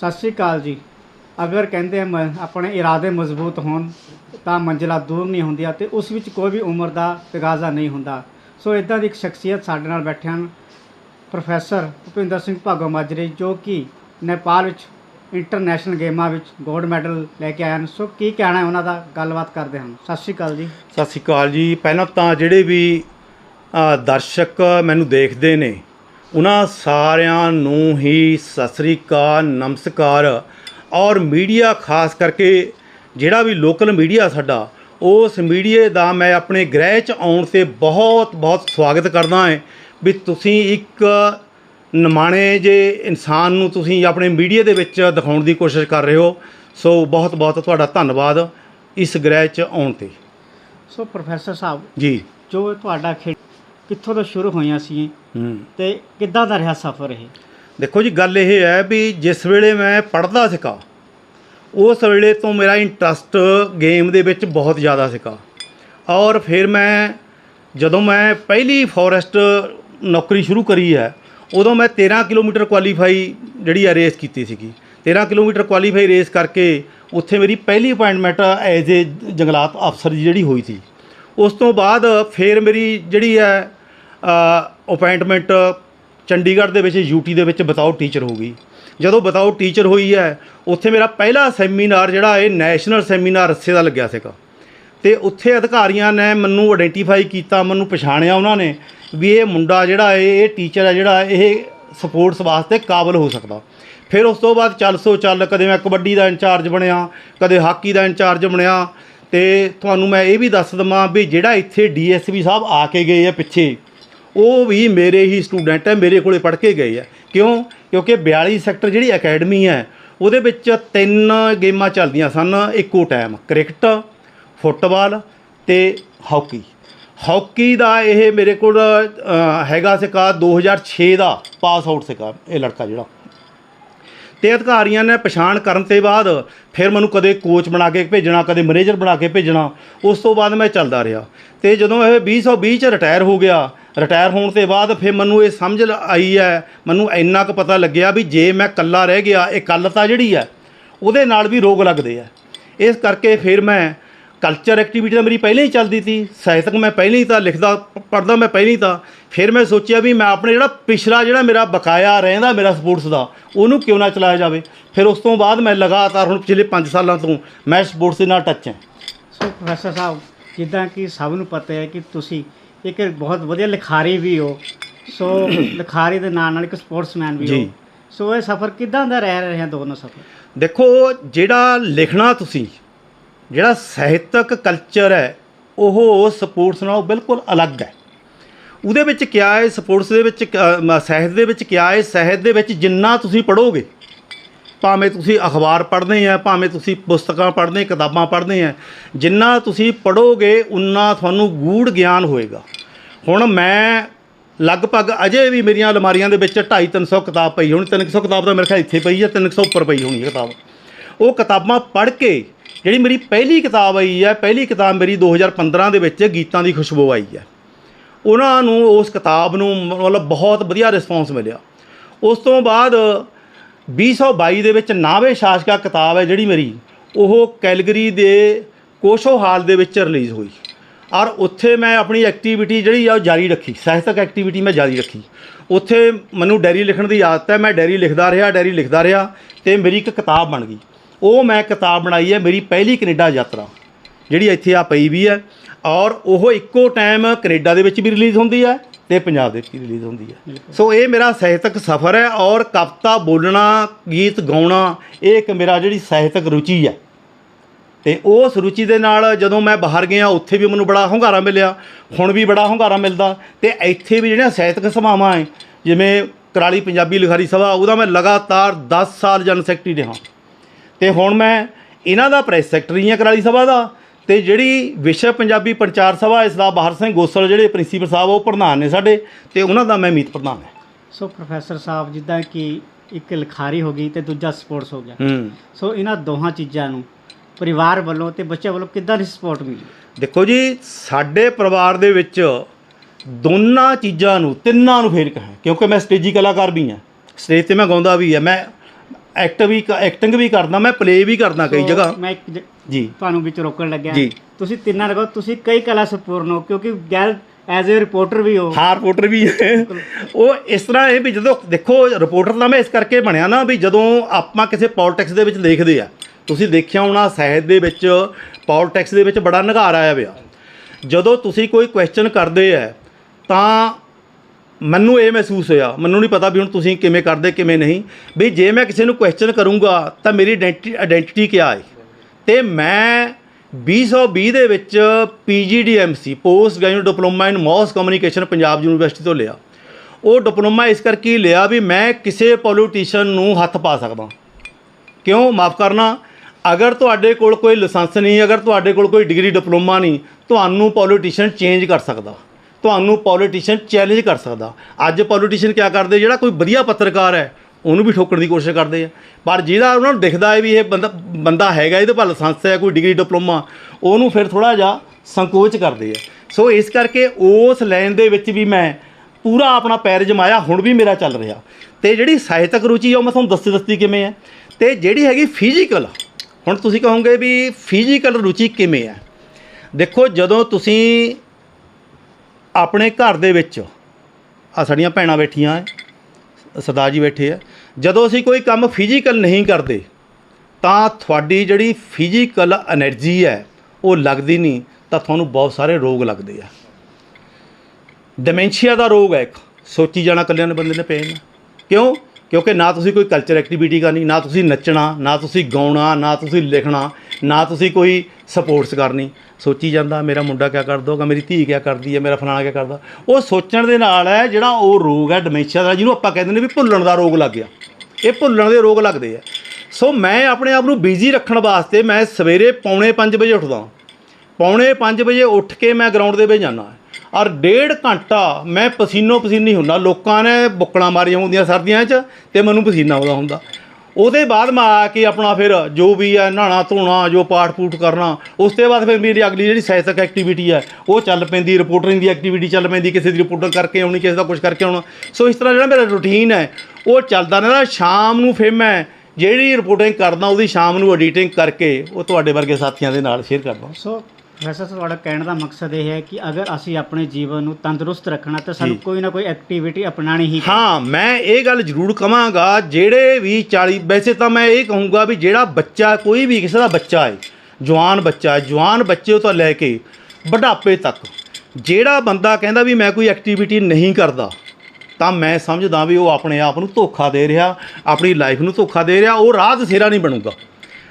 ਸਤਿ ਸ਼੍ਰੀ ਅਕਾਲ ਜੀ। ਅਗਰ ਕਹਿੰਦੇ ਮ ਆਪਣੇ ਇਰਾਦੇ ਮਜ਼ਬੂਤ ਹੋਣ, ਤਾਂ ਮੰਜ਼ਿਲਾਂ ਦੂਰ ਨਹੀਂ ਹੁੰਦੀਆਂ ਅਤੇ ਉਸ ਵਿੱਚ ਕੋਈ ਵੀ ਉਮਰ ਦਾ ਤਗਾਜ਼ਾ ਨਹੀਂ ਹੁੰਦਾ। ਸੋ ਇਦਾਂ ਦੀ ਇੱਕ ਸ਼ਖਸੀਅਤ ਸਾਡੇ ਨਾਲ ਬੈਠੇ ਹਨ ਪ੍ਰੋਫੈਸਰ ਭੁਪਿੰਦਰ ਸਿੰਘ ਭਾਗੋ ਮਾਜਰੇ, ਜੋ ਕਿ ਨੇਪਾਲ ਵਿੱਚ ਇੰਟਰਨੈਸ਼ਨਲ ਗੇਮਾਂ ਵਿੱਚ ਗੋਲਡ ਮੈਡਲ ਲੈ ਕੇ ਆਏ ਹਨ। ਸੋ ਕੀ ਕਹਿਣਾ ਹੈ ਉਹਨਾਂ ਦਾ? ਗੱਲਬਾਤ ਕਰਦੇ ਹਨ ਸਤਿ ਸ਼੍ਰੀ ਅਕਾਲ ਜੀ। ਸਤਿ ਸ਼੍ਰੀ ਅਕਾਲ ਜੀ। ਪਹਿਲਾਂ ਤਾਂ ਜਿਹੜੇ ਵੀ ਦਰਸ਼ਕ ਮੈਨੂੰ ਦੇਖਦੇ ਨੇ ਉਹਨਾਂ ਸਾਰਿਆਂ ਨੂੰ ਹੀ ਸਤਿ ਸ਼੍ਰੀ ਅਕਾਲ ਨਮਸਕਾਰ। ਔਰ ਮੀਡੀਆ ਖਾਸ ਕਰਕੇ ਜਿਹੜਾ ਵੀ ਲੋਕਲ ਮੀਡੀਆ ਸਾਡਾ ਉਸ ਮੀਡੀਏ ਦਾ ਮੈਂ ਆਪਣੇ ਗ੍ਰਹਿ 'ਚ ਆਉਣ ਤੇ ਬਹੁਤ ਬਹੁਤ ਸਵਾਗਤ ਕਰਦਾ ਹਾਂ ਵੀ ਤੁਸੀਂ ਇੱਕ ਨਿਮਾਣੇ ਜੇ ਇਨਸਾਨ ਨੂੰ ਤੁਸੀਂ ਆਪਣੇ ਮੀਡੀਆ ਦੇ ਵਿੱਚ ਦਿਖਾਉਣ ਦੀ ਕੋਸ਼ਿਸ਼ ਕਰ ਰਹੇ ਹੋ ਸੋ ਬਹੁਤ ਬਹੁਤ ਤੁਹਾਡਾ ਧੰਨਵਾਦ ਇਸ ਗ੍ਰਹਿ 'ਚ ਆਉਣ ਤੇ। ਸੋ ਪ੍ਰੋਫੈਸਰ ਸਾਹਿਬ ਜੀ। ਜੋ ਤੁਹਾਡਾ ਖੇਡ ਕਿੱਥੋਂ ਤੋਂ ਸ਼ੁਰੂ ਹੋਈਆਂ ਸੀ? ਤੇ ਕਿੱਦਾਂ ਦਾ ਰਿਹਾ ਸਫ਼ਰ ਇਹ? ਦੇਖੋ ਜੀ ਗੱਲ ਇਹ ਹੈ ਵੀ ਜਿਸ ਵੇਲੇ ਮੈਂ ਪੜ੍ਹਦਾ ਸੀਗਾ ਉਸ ਵੇਲੇ ਤੋਂ ਮੇਰਾ ਇੰਟਰਸਟ ਗੇਮ ਦੇ ਵਿੱਚ ਬਹੁਤ ਜ਼ਿਆਦਾ ਸੀਗਾ। ਔਰ ਫਿਰ ਮੈਂ ਜਦੋਂ ਮੈਂ ਪਹਿਲੀ ਫੋਰੈਸਟ ਨੌਕਰੀ ਸ਼ੁਰੂ ਕਰੀ ਹੈ ਉਦੋਂ ਮੈਂ 13 ਕਿਲੋਮੀਟਰ ਕੁਆਲੀਫਾਈ ਜਿਹੜੀ ਆ ਰੇਸ ਕੀਤੀ ਸੀਗੀ। 13 ਕਿਲੋਮੀਟਰ ਕੁਆਲੀਫਾਈ ਰੇਸ ਕਰਕੇ ਉੱਥੇ ਮੇਰੀ ਪਹਿਲੀ ਅਪਾਇੰਟਮੈਂਟ ਐਜ਼ ਏ ਜੰਗਲਾਤ ਅਫਸਰ ਜਿਹੜੀ ਹੋਈ ਸੀ। ਉਸ ਤੋਂ ਬਾਅਦ ਫਿਰ ਮੇਰੀ ਜਿਹੜੀ ਹੈ ਅਪਾਇੰਟਮੈਂਟ ਚੰਡੀਗੜ੍ਹ ਦੇ ਵਿੱਚ ਯੂਟੀ ਦੇ ਵਿੱਚ ਬਤਾਓ ਟੀਚਰ ਹੋ ਗਈ ਜਦੋਂ ਬਤਾਓ ਟੀਚਰ ਹੋਈ ਹੈ, ਉੱਥੇ ਮੇਰਾ ਪਹਿਲਾ ਸੈਮੀਨਾਰ ਜਿਹੜਾ ਇਹ ਨੈਸ਼ਨਲ ਸੈਮੀਨਾਰ ਰੱਸੇ ਦਾ ਲੱਗਿਆ ਸੀਗਾ। ਤੇ ਉੱਥੇ ਅਧਿਕਾਰੀਆਂ ਨੇ ਮੈਨੂੰ ਆਇਡੈਂਟੀਫਾਈ ਕੀਤਾ, ਮੈਨੂੰ ਪਛਾਣਿਆ ਉਹਨਾਂ ਨੇ ਵੀ ਇਹ ਮੁੰਡਾ ਜਿਹੜਾ ਇਹ ਇਹ ਟੀਚਰ ਹੈ ਜਿਹੜਾ ਇਹ ਸਪੋਰਟਸ ਵਾਸਤੇ ਕਾਬਲ ਹੋ ਸਕਦਾ। ਫਿਰ ਉਸ ਤੋਂ ਬਾਅਦ ਚੱਲ ਸੋ ਚੱਲ ਕਦੇ ਮੈਂ ਕਬੱਡੀ ਦਾ ਇੰਚਾਰਜ ਬਣਿਆ, ਕਦੇ ਹਾਕੀ ਦਾ ਇੰਚਾਰਜ ਬਣਿਆ। ਤੇ ਤੁਹਾਨੂੰ ਮੈਂ ਇਹ ਵੀ ਦੱਸ ਦਵਾਂ ਵੀ ਜਿਹੜਾ ਇੱਥੇ ਡੀਐਸਪੀ ਸਾਹਿਬ ਆ ਕੇ ਗਏ ਆ ਪਿੱਛੇ ਉਹ ਵੀ ਮੇਰੇ ਹੀ ਸਟੂਡੈਂਟ ਹੈ, ਮੇਰੇ ਕੋਲੇ ਪੜ੍ਹ ਕੇ ਗਏ ਆ। ਕਿਉਂ? ਕਿਉਂਕਿ 42 ਸੈਕਟਰ ਜਿਹੜੀ ਅਕੈਡਮੀ ਹੈ, ਉਹਦੇ ਵਿੱਚ ਤਿੰਨ ਗੇਮਾਂ ਚੱਲਦੀਆਂ ਸਨ। ਇੱਕੋ ਟਾਈਮ ਕ੍ਰਿਕਟ ਫੁੱਟਬਾਲ ਤੇ ਹਾਕੀ ਹਾਕੀ ਦਾ ਇਹ ਮੇਰੇ ਕੋਲ ਹੈਗਾ ਸੀਗਾ 2006 ਦਾ ਪਾਸ ਆਊਟ ਸੀਗਾ ਇਹ ਲੜਕਾ ਜਿਹੜਾ। ਤੇ ਅਧਿਕਾਰੀਆਂ ਨੇ ਪਛਾਣ ਕਰਨ ਤੇ ਬਾਅਦ ਫਿਰ ਮੈਨੂੰ ਕਦੇ ਕੋਚ ਬਣਾ ਕੇ ਭੇਜਣਾ, ਕਦੇ ਮੈਨੇਜਰ ਬਣਾ ਕੇ ਭੇਜਣਾ। ਉਸ ਤੋਂ ਬਾਅਦ ਮੈਂ ਚੱਲਦਾ ਰਿਹਾ। ਤੇ ਜਦੋਂ ਇਹ 2020 ਚ ਰਿਟਾਇਰ ਹੋ ਗਿਆ ਰਿਟਾਇਰ ਹੋਣ ਤੋਂ ਬਾਅਦ ਫਿਰ ਮੈਨੂੰ ਇਹ ਸਮਝ ਲ- ਆਈ ਹੈ, ਮੈਨੂੰ ਇੰਨਾ ਕੁ ਪਤਾ ਲੱਗਿਆ ਵੀ ਜੇ ਮੈਂ ਇਕੱਲਾ ਰਹਿ ਗਿਆ, ਇਹ ਇਕੱਲਤਾ ਜਿਹੜੀ ਹੈ, ਉਹਦੇ ਨਾਲ ਵੀ ਰੋਗ ਲੱਗਦੇ ਆ। ਇਸ ਕਰਕੇ ਫਿਰ ਮੈਂ ਕਲਚਰ ਐਕਟੀਵਿਟੀ ਤਾਂ ਮੇਰੀ ਪਹਿਲਾਂ ਹੀ ਚੱਲਦੀ ਸੀ, ਸਾਹਿਤਕ ਮੈਂ ਪਹਿਲਾਂ ਹੀ ਤਾਂ ਲਿਖਦਾ ਪੜ੍ਹਦਾ ਮੈਂ ਪਹਿਲਾਂ ਹੀ ਤਾਂ। ਫਿਰ ਮੈਂ ਸੋਚਿਆ ਵੀ ਮੈਂ ਆਪਣੇ ਜਿਹੜਾ ਪਿਛਲਾ ਜਿਹੜਾ ਮੇਰਾ ਬਕਾਇਆ ਰਹਿੰਦਾ, ਮੇਰਾ ਸਪੋਰਟਸ ਦਾ, ਉਹਨੂੰ ਕਿਉਂ ਨਾ ਚਲਾਇਆ ਜਾਵੇ? ਫਿਰ ਉਸ ਤੋਂ ਬਾਅਦ ਮੈਂ ਲਗਾਤਾਰ ਹੁਣ ਪਿਛਲੇ 5 ਸਾਲਾਂ ਤੋਂ ਮੈਂ ਸਪੋਰਟਸ ਦੇ ਨਾਲ ਟੱਚ ਹਾਂ। ਸੋ ਪ੍ਰੋਫੈਸਰ ਸਾਹਿਬ, ਜਿੱਦਾਂ ਕਿ ਸਭ ਨੂੰ ਪਤਾ ਹੈ ਕਿ ਤੁਸੀਂ ਇੱਕ ਬਹੁਤ ਵਧੀਆ ਲਿਖਾਰੀ ਵੀ ਹੋ ਸੋ ਲਿਖਾਰੀ ਦੇ ਨਾਲ ਨਾਲ ਇੱਕ ਸਪੋਰਟਸਮੈਨ ਵੀ ਹੋ ਜੀ। ਸੋ ਇਹ ਸਫ਼ਰ ਕਿੱਦਾਂ ਦਾ ਰਹਿ ਰਹੇ ਦੋਨੋਂ ਸਫ਼ਰ? ਦੇਖੋ ਜਿਹੜਾ ਲਿਖਣਾ ਤੁਸੀਂ ਜਿਹੜਾ ਸਾਹਿਤਕ ਕਲਚਰ ਹੈ ਉਹ ਸਪੋਰਟਸ ਨਾਲੋਂ ਬਿਲਕੁਲ ਅਲੱਗ ਹੈ। ਉਹਦੇ ਵਿੱਚ ਕਿਆ ਹੈ ਸਪੋਰਟਸ ਦੇ ਵਿੱਚ ਮ- ਸਾਹਿਤ ਦੇ ਵਿੱਚ ਕਿਆ ਹੈ ਸਾਹਿਤ ਦੇ ਵਿੱਚ ਜਿੰਨਾ ਤੁਸੀਂ ਪੜੋਗੇ ਭਾਵੇਂ ਤੁਸੀਂ ਅਖਬਾਰ ਪੜ੍ਹਦੇ ਆ, ਭਾਵੇਂ ਤੁਸੀਂ ਪੁਸਤਕਾਂ ਪੜ੍ਹਦੇ, ਕਿਤਾਬਾਂ ਪੜ੍ਹਦੇ ਆ, ਜਿੰਨਾ ਤੁਸੀਂ ਪੜੋਗੇ ਉਨਾ ਤੁਹਾਨੂੰ ਗੂੜ ਗਿਆਨ ਹੋਏਗਾ। ਹੁਣ ਮੈਂ ਲਗਭਗ ਅਜੇ ਵੀ ਮੇਰੀਆਂ ਅਲਮਾਰੀਆਂ ਦੇ ਵਿੱਚ 2.5 300 ਕਿਤਾਬ ਪਈ ਹੋਣੀ 300 ਕਿਤਾਬ ਤਾਂ ਮੇਰੇ ਖਿਆਲ ਇੱਥੇ ਪਈ ਹੈ 300 ਉੱਪਰ ਪਈ ਹੋਣੀ ਕਿਤਾਬ। ਉਹ ਕਿਤਾਬਾਂ ਪੜ੍ਹ ਕੇ ਜਿਹੜੀ ਮੇਰੀ ਪਹਿਲੀ ਕਿਤਾਬ ਆਈ ਹੈ ਪਹਿਲੀ ਕਿਤਾਬ ਮੇਰੀ 2015 ਦੇ ਵਿੱਚ ਗੀਤਾਂ ਦੀ ਖੁਸ਼ਬੂ ਆਈ ਹੈ ਉਹਨਾਂ ਨੂੰ, ਉਸ ਕਿਤਾਬ ਨੂੰ ਮਤਲਬ ਬਹੁਤ ਵਧੀਆ ਰਿਸਪੌਂਸ ਮਿਲਿਆ। ਉਸ ਤੋਂ ਬਾਅਦ 2022 ਦੇ ਵਿੱਚ ਨਾਵੇ ਸ਼ਾਸਕਾ ਕਿਤਾਬ ਹੈ ਜਿਹੜੀ ਮੇਰੀ, ਉਹ ਕੈਲਗਰੀ ਦੇ ਕੋਸ਼ੋ ਹਾਲ ਦੇ ਵਿੱਚ ਰਿਲੀਜ਼ ਹੋਈ। ਔਰ ਉੱਥੇ ਮੈਂ ਆਪਣੀ ਐਕਟੀਵਿਟੀ ਜਿਹੜੀ ਆ ਉਹ ਜਾਰੀ ਰੱਖੀ, ਸਾਹਿਤਕ ਐਕਟੀਵਿਟੀ ਮੈਂ ਜਾਰੀ ਰੱਖੀ। ਉੱਥੇ ਮੈਨੂੰ ਡਾਇਰੀ ਲਿਖਣ ਦੀ ਆਦਤ ਹੈ, ਮੈਂ ਡਾਇਰੀ ਲਿਖਦਾ ਰਿਹਾ ਡਾਇਰੀ ਲਿਖਦਾ ਰਿਹਾ ਤੇ ਮੇਰੀ ਇੱਕ ਕਿਤਾਬ ਬਣ ਗਈ। ਉਹ ਮੈਂ ਕਿਤਾਬ ਬਣਾਈ ਹੈ ਮੇਰੀ ਪਹਿਲੀ ਕੈਨੇਡਾ ਯਾਤਰਾ, ਜਿਹੜੀ ਇੱਥੇ ਆ ਪਈ ਵੀ ਹੈ। ਔਰ ਉਹ ਇੱਕੋ ਟਾਈਮ ਕੈਨੇਡਾ ਦੇ ਵਿੱਚ ਵੀ ਰਿਲੀਜ਼ ਹੁੰਦੀ ਹੈ। ਤੇ ਪੰਜਾਬ ਦੇ ਵਿੱਚ ਰਿਲੀਜ਼ ਹੁੰਦੀ ਹੈ। ਸੋ ਇਹ ਮੇਰਾ ਸਾਹਿਤਕ ਸਫ਼ਰ ਹੈ ਔਰ ਕਵਿਤਾ ਬੋਲਣਾ, ਗੀਤ ਗਾਉਣਾ, ਇਹ ਇੱਕ ਮੇਰਾ ਜਿਹੜੀ ਸਾਹਿਤਕ ਰੁਚੀ ਹੈ। ਤੇ ਉਸ ਰੁਚੀ ਦੇ ਨਾਲ ਜਦੋਂ ਮੈਂ ਬਾਹਰ ਗਿਆ, ਉੱਥੇ ਵੀ ਮੈਨੂੰ ਬੜਾ ਹੁੰਗਾਰਾ ਮਿਲਿਆ, ਹੁਣ ਵੀ ਬੜਾ ਹੁੰਗਾਰਾ ਮਿਲਦਾ। ਤੇ ਇੱਥੇ ਵੀ ਜਿਹੜੀਆਂ ਸਾਹਿਤਕ ਸਭਾਵਾਂ ਹੈ, ਜਿਵੇਂ ਕਰਾਲੀ ਪੰਜਾਬੀ ਲਿਖਾਰੀ ਸਭਾ, ਉਹਦਾ ਮੈਂ ਲਗਾਤਾਰ 10 ਸਾਲ ਜਨ ਸੈਕਟਰੀ ਰਿਹਾ। ਤੇ ਹੁਣ ਮੈਂ ਇਹਨਾਂ ਦਾ ਪ੍ਰੈਸ ਸੈਕਟਰੀ ਹਾਂ ਕਰਾਲੀ ਸਭਾ ਦਾ ਤੇ ਜਿਹੜੀ ਵਿਸ਼ਵ ਪੰਜਾਬੀ ਪ੍ਰਚਾਰ ਸਭਾ ਇਸ ਦਾ ਬਾਹਰ ਸਿੰਘ ਗੋਸਲ ਜਿਹੜੇ ਪ੍ਰਿੰਸੀਪਲ ਸਾਹਿਬ ਉਹ ਪ੍ਰਧਾਨ ਨੇ ਸਾਡੇ ਤੇ ਉਹਨਾਂ ਦਾ ਮੈਂ ਮੀਤ ਪ੍ਰਧਾਨ ਹਾਂ। ਸੋ ਪ੍ਰੋਫੈਸਰ ਸਾਹਿਬ ਜਿੱਦਾਂ ਕਿ ਇੱਕ ਲਿਖਾਰੀ ਹੋ ਗਈ ਤੇ ਦੂਜਾ ਸਪੋਰਟਸ ਹੋ ਗਿਆ। ਹੂੰ। ਸੋ ਇਹਨਾਂ ਦੋਹਾਂ ਚੀਜ਼ਾਂ ਨੂੰ ਪਰਿਵਾਰ ਵੱਲੋਂ ਤੇ ਬੱਚਿਆਂ ਵੱਲੋਂ ਕਿੱਦਾਂ ਦੀ ਸਪੋਰਟ ਮਿਲੀ? ਦੇਖੋ ਜੀ ਸਾਡੇ ਪਰਿਵਾਰ ਦੇ ਵਿੱਚ ਦੋਨਾਂ ਚੀਜ਼ਾਂ ਨੂੰ ਤਿੰਨਾਂ ਨੂੰ ਫੇਰ ਕਹਾਂ ਕਿਉਂਕਿ ਮੈਂ ਸਟੇਜੀ ਕਲਾਕਾਰ ਵੀ ਹਾਂ। ਸਟੇਜ ਤੇ ਮੈਂ ਗਾਉਂਦਾ ਵੀ ਹਾਂ। ਮੈਂ ਐਕਟ ਵੀ ਐਕਟਿੰਗ ਵੀ ਕਰਦਾ ਮੈਂ ਪਲੇ ਵੀ ਕਰਦਾ ਕਈ ਜਗ੍ਹਾ। ਮੈਂ ਇੱਕ ਜ- ਜੀ। ਤੁਹਾਨੂੰ ਵਿੱਚ ਰੋਕਣ ਲੱਗਿਆ। ਜੀ। ਤੁਸੀਂ ਤਿੰਨਾਂ ਰਗੋ ਤੁਸੀਂ ਕਈ ਕਲਾ ਸੰਪੂਰਨ ਹੋ ਕਿਉਂਕਿ ਗੈਰ ਐਜ਼ ਅ ਰਿਪੋਰਟਰ ਵੀ ਹੋ। ਹਾਂ ਰਿਪੋਰਟਰ ਵੀ ਹੈ। ਉਹ ਇਸ ਤਰ੍ਹਾਂ ਇਹ ਵੀ ਜਦੋਂ ਦੇਖੋ ਰਿਪੋਰਟਰ ਤਾਂ ਮੈਂ ਇਸ ਕਰਕੇ ਬਣਿਆ ਨਾ ਵੀ ਜਦੋਂ ਆਪਾਂ ਕਿਸੇ ਪੋਲਿਟਿਕਸ ਦੇ ਵਿੱਚ ਦੇਖਦੇ ਆ ਤੁਸੀਂ ਦੇਖਿਆ ਹੋਣਾ ਸਾਹਿਤ ਦੇ ਵਿੱਚ ਪੋਲਿਟਿਕਸ ਦੇ ਵਿੱਚ ਬੜਾ ਨਿਘਾਰ ਆਇਆ ਪਿਆ। ਜਦੋਂ ਤੁਸੀਂ ਕੋਈ ਕੁਐਸਚਨ ਕਰਦੇ ਆ ਤਾਂ ਮੈਨੂੰ ਇਹ ਮਹਿਸੂਸ ਹੋਇਆ, ਮੈਨੂੰ ਨਹੀਂ ਪਤਾ ਵੀ ਹੁਣ ਤੁਸੀਂ ਕਿਵੇਂ ਕਰਦੇ, ਕਿਵੇਂ ਨਹੀਂ। ਵੀ ਜੇ ਮੈਂ ਕਿਸੇ ਨੂੰ ਕੁਐਸਚਨ ਕਰੂੰਗਾ, ਤਾਂ ਮੇਰੀ ਆਇਡੈਂਟੀਟੀ ਕੀ ਹੈ? ਤੇ ਮੈਂ 2020 ਦੇ ਵਿੱਚ PGDMC post graduate diploma in mass communication Punjab university ਤੋਂ ਲਿਆ। ਉਹ ਡਿਪਲੋਮਾ ਇਸ ਕਰਕੇ ਲਿਆ ਵੀ ਮੈਂ ਕਿਸੇ ਪੋਲੀਟੀਸ਼ੀਅਨ ਨੂੰ ਹੱਥ ਪਾ ਸਕਦਾ। ਕਿਉਂ? ਮਾਫ ਕਰਨਾ। ਅਗਰ ਤੁਹਾਡੇ ਕੋਲ ਕੋਈ ਲਾਇਸੈਂਸ ਨਹੀਂ, ਅਗਰ ਤੁਹਾਡੇ ਕੋਲ ਕੋਈ ਡਿਗਰੀ ਡਿਪਲੋਮਾ ਨਹੀਂ, ਤੁਹਾਨੂੰ ਪੋਲੀਟੀਸ਼ੀਅਨ ਚੇਂਜ ਕਰ ਸਕਦਾ। ਤੁਹਾਨੂੰ ਪੋਲੀਟੀਸ਼ੀਅਨ ਚੈਲੰਜ ਕਰ ਸਕਦਾ। ਅੱਜ ਪੋਲੀਟੀਸ਼ੀਅਨ ਕੀ ਕਰਦੇ? ਜਿਹੜਾ ਕੋਈ ਵਧੀਆ ਪੱਤਰਕਾਰ ਹੈ, ਉਹਨੂੰ ਵੀ ਠੋਕਣ ਦੀ ਕੋਸ਼ਿਸ਼ ਕਰਦੇ ਆ। ਪਰ ਜਿਹਦਾ ਉਹਨਾਂ ਨੂੰ ਦਿਖਦਾ ਹੈ ਵੀ ਇਹ ਬੰਦਾ ਬੰਦਾ ਹੈਗਾ, ਇਹਦੇ ਕੋਲ ਲਾਇਸੈਂਸ ਹੈ, ਕੋਈ ਡਿਗਰੀ ਡਿਪਲੋਮਾ ਉਹਨੂੰ ਫਿਰ ਥੋੜਾ ਜਿਹਾ ਸੰਕੋਚ ਕਰਦੇ ਆ। ਸੋ ਇਸ ਕਰਕੇ ਉਸ ਲਾਈਨ ਦੇ ਵਿੱਚ ਵੀ ਮੈਂ ਪੂਰਾ ਆਪਣਾ ਪੈਰ ਜਮਾਇਆ, ਹੁਣ ਵੀ ਮੇਰਾ ਚੱਲ ਰਿਹਾ। ਤੇ ਜਿਹੜੀ ਸਾਹਿਤਕ ਰੁਚੀ ਆ, ਉਹ ਮੈਂ ਤੁਹਾਨੂੰ ਦੱਸੀ ਦੱਸਦੀ ਕਿਵੇਂ ਹੈ ਤੇ ਜਿਹੜੀ ਹੈਗੀ ਫਿਜ਼ੀਕਲ ਹੁਣ ਤੁਸੀਂ ਕਹੋਗੇ ਵੀ ਫਿਜ਼ੀਕਲ ਰੁਚੀ ਕਿਵੇਂ ਹੈ ਦੇਖੋ, ਜਦੋਂ ਤੁਸੀਂ ਆਪਣੇ ਘਰ ਦੇ ਵਿੱਚ ਆ ਸਾਡੀਆਂ ਭੈਣਾਂ ਬੈਠੀਆਂ ਐ, ਸਰਦਾਰ ਜੀ ਬੈਠੇ ਆ ਜਦੋਂ ਅਸੀਂ ਕੋਈ ਕੰਮ ਫਿਜ਼ੀਕਲ ਨਹੀਂ ਕਰਦੇ, ਤਾਂ ਤੁਹਾਡੀ ਜਿਹੜੀ ਫਿਜ਼ੀਕਲ એનર્ਜੀ ਹੈ ਉਹ ਲੱਗਦੀ ਨਹੀਂ, ਤਾਂ ਤੁਹਾਨੂੰ ਬਹੁਤ ਸਾਰੇ ਰੋਗ ਲੱਗਦੇ ਆ। ਡਿਮੈਂਸ਼ੀਆ ਦਾ ਰੋਗ ਹੈ ਇੱਕ। ਸੋਚੀ ਜਾਣਾ ਕੱਲਿਆਂ ਦੇ ਬੰਦੇ ਨੇ ਪੇਨ ਕਿਉਂ? ਕਿਉਂਕਿ ਨਾ ਤੁਸੀਂ ਕੋਈ ਕਲਚਰ ਐਕਟੀਵਿਟੀ ਕਰਨੀ, ਨਾ ਤੁਸੀਂ ਨੱਚਣਾ, ਨਾ ਤੁਸੀਂ ਗਾਉਣਾ, ਨਾ ਤੁਸੀਂ ਲਿਖਣਾ, ਨਾ ਤੁਸੀਂ ਕੋਈ ਸਪੋਰਟਸ ਕਰਨੀ। ਸੋਚੀ ਜਾਂਦਾ, ਮੇਰਾ ਮੁੰਡਾ ਕਿਆ ਕਰਦਾ ਹੋਗਾ ਮੇਰੀ ਧੀ ਕਿਆ ਕਰਦੀ ਹੈ, ਮੇਰਾ ਫਲਾਣਾ ਕਿਆ ਕਰਦਾ। ਉਹ ਸੋਚਣ ਦੇ ਨਾਲ ਹੈ, ਜਿਹੜਾ ਉਹ ਰੋਗ ਹੈ ਡਿਮੈਂਸ਼ੀਆ ਦਾ, ਜਿਹਨੂੰ ਆਪਾਂ ਕਹਿੰਦੇ ਨੇ ਵੀ ਭੁੱਲਣ ਦਾ ਰੋਗ ਲੱਗ ਗਿਆ। ਇਹ ਭੁੱਲਣ ਦੇ ਰੋਗ ਲੱਗਦੇ ਆ। ਸੋ ਮੈਂ ਆਪਣੇ ਆਪ ਨੂੰ ਬਿਜ਼ੀ ਰੱਖਣ ਵਾਸਤੇ ਮੈਂ ਸਵੇਰੇ ਪੌਣੇ 5 ਵਜੇ ਉੱਠਦਾ ਪੌਣੇ 5 ਵਜੇ ਉੱਠ ਕੇ ਮੈਂ ਗਰਾਊਂਡ ਦੇ ਵਿੱਚ ਜਾਂਦਾ ਔਰ ਡੇਢ ਘੰਟਾ ਮੈਂ ਪਸੀਨੋ ਪਸੀਨੀ ਹੁੰਦਾ। ਲੋਕਾਂ ਨੇ ਬੁੱਕਲਾਂ ਮਾਰੀਆਂ ਹੁੰਦੀਆਂ ਸਰਦੀਆਂ 'ਚ ਤੇ ਮੈਨੂੰ ਪਸੀਨਾ ਆਉਂਦਾ ਹੁੰਦਾ। ਉਹਦੇ ਬਾਅਦ ਮੈਂ ਆ ਕੇ ਆਪਣਾ ਫਿਰ ਜੋ ਵੀ ਹੈ ਨਹਾਣਾ ਧੋਣਾ, ਜੋ ਪਾਠ ਪੂਠ ਕਰਨਾ, ਉਸ ਤੋਂ ਬਾਅਦ ਫਿਰ ਮੇਰੀ ਅਗਲੀ ਜਿਹੜੀ ਸਹਿਤਕ ਐਕਟੀਵਿਟੀ ਹੈ, ਉਹ ਚੱਲ ਪੈਂਦੀ ਰਿਪੋਰਟਿੰਗ ਦੀ ਐਕਟੀਵਿਟੀ ਚੱਲ ਪੈਂਦੀ, ਕਿਸੇ ਦੀ ਰਿਪੋਰਟਿੰਗ ਕਰਕੇ ਆਉਣੀ, ਕਿਸੇ ਦਾ ਕੁਝ ਕਰਕੇ ਆਉਣਾ। ਸੋ ਇਸ ਤਰ੍ਹਾਂ ਜਿਹੜਾ ਮੇਰਾ ਰੁਟੀਨ ਹੈ, ਉਹ ਚੱਲਦਾ ਰਹਿੰਦਾ, ਸ਼ਾਮ ਨੂੰ ਫਿਰ ਮੈਂ ਜਿਹੜੀ ਰਿਪੋਰਟਿੰਗ ਕਰਦਾ, ਉਹਦੀ ਸ਼ਾਮ ਨੂੰ ਐਡੀਟਿੰਗ ਕਰਕੇ ਉਹ ਤੁਹਾਡੇ ਵਰਗੇ ਸਾਥੀਆਂ ਦੇ ਨਾਲ ਸ਼ੇਅਰ ਕਰਦਾ। ਸੋ ਵੈਸੇ ਤੁਹਾਡਾ ਕਹਿਣ ਦਾ ਮਕਸਦ ਇਹ ਹੈ ਕਿ ਅਗਰ ਅਸੀਂ ਆਪਣੇ ਜੀਵਨ ਨੂੰ ਤੰਦਰੁਸਤ ਰੱਖਣਾ ਤਾਂ ਸਾਨੂੰ। ਕੋਈ ਨਾ ਕੋਈ ਐਕਟੀਵਿਟੀ ਅਪਣਾਣੀ ਹੀ ਹਾਂ ਮੈਂ ਇਹ ਗੱਲ ਜ਼ਰੂਰ ਕਵਾਂਗਾ ਜਿਹੜੇ ਵੀ 40 ਵੈਸੇ ਤਾਂ ਮੈਂ ਇਹ ਕਹੂੰਗਾ ਵੀ ਜਿਹੜਾ ਬੱਚਾ ਕੋਈ ਵੀ ਕਿਸੇ ਦਾ ਬੱਚਾ ਹੈ ਜਵਾਨ ਬੱਚਾ ਹੈ ਜਵਾਨ ਬੱਚੇ ਤੋਂ ਲੈ ਕੇ ਬੁਢਾਪੇ ਤੱਕ ਜਿਹੜਾ ਬੰਦਾ ਕਹਿੰਦਾ ਵੀ ਮੈਂ ਕੋਈ ਐਕਟੀਵਿਟੀ ਨਹੀਂ ਕਰਦਾ ਤਾਂ ਮੈਂ ਸਮਝਦਾ ਵੀ ਉਹ ਆਪਣੇ ਆਪ ਨੂੰ ਧੋਖਾ ਦੇ ਰਿਹਾ ਆਪਣੀ ਲਾਈਫ ਨੂੰ ਧੋਖਾ ਦੇ ਰਿਹਾ ਉਹ ਰਾਹ ਦਸੇਰਾ ਨਹੀਂ ਬਣੂਗਾ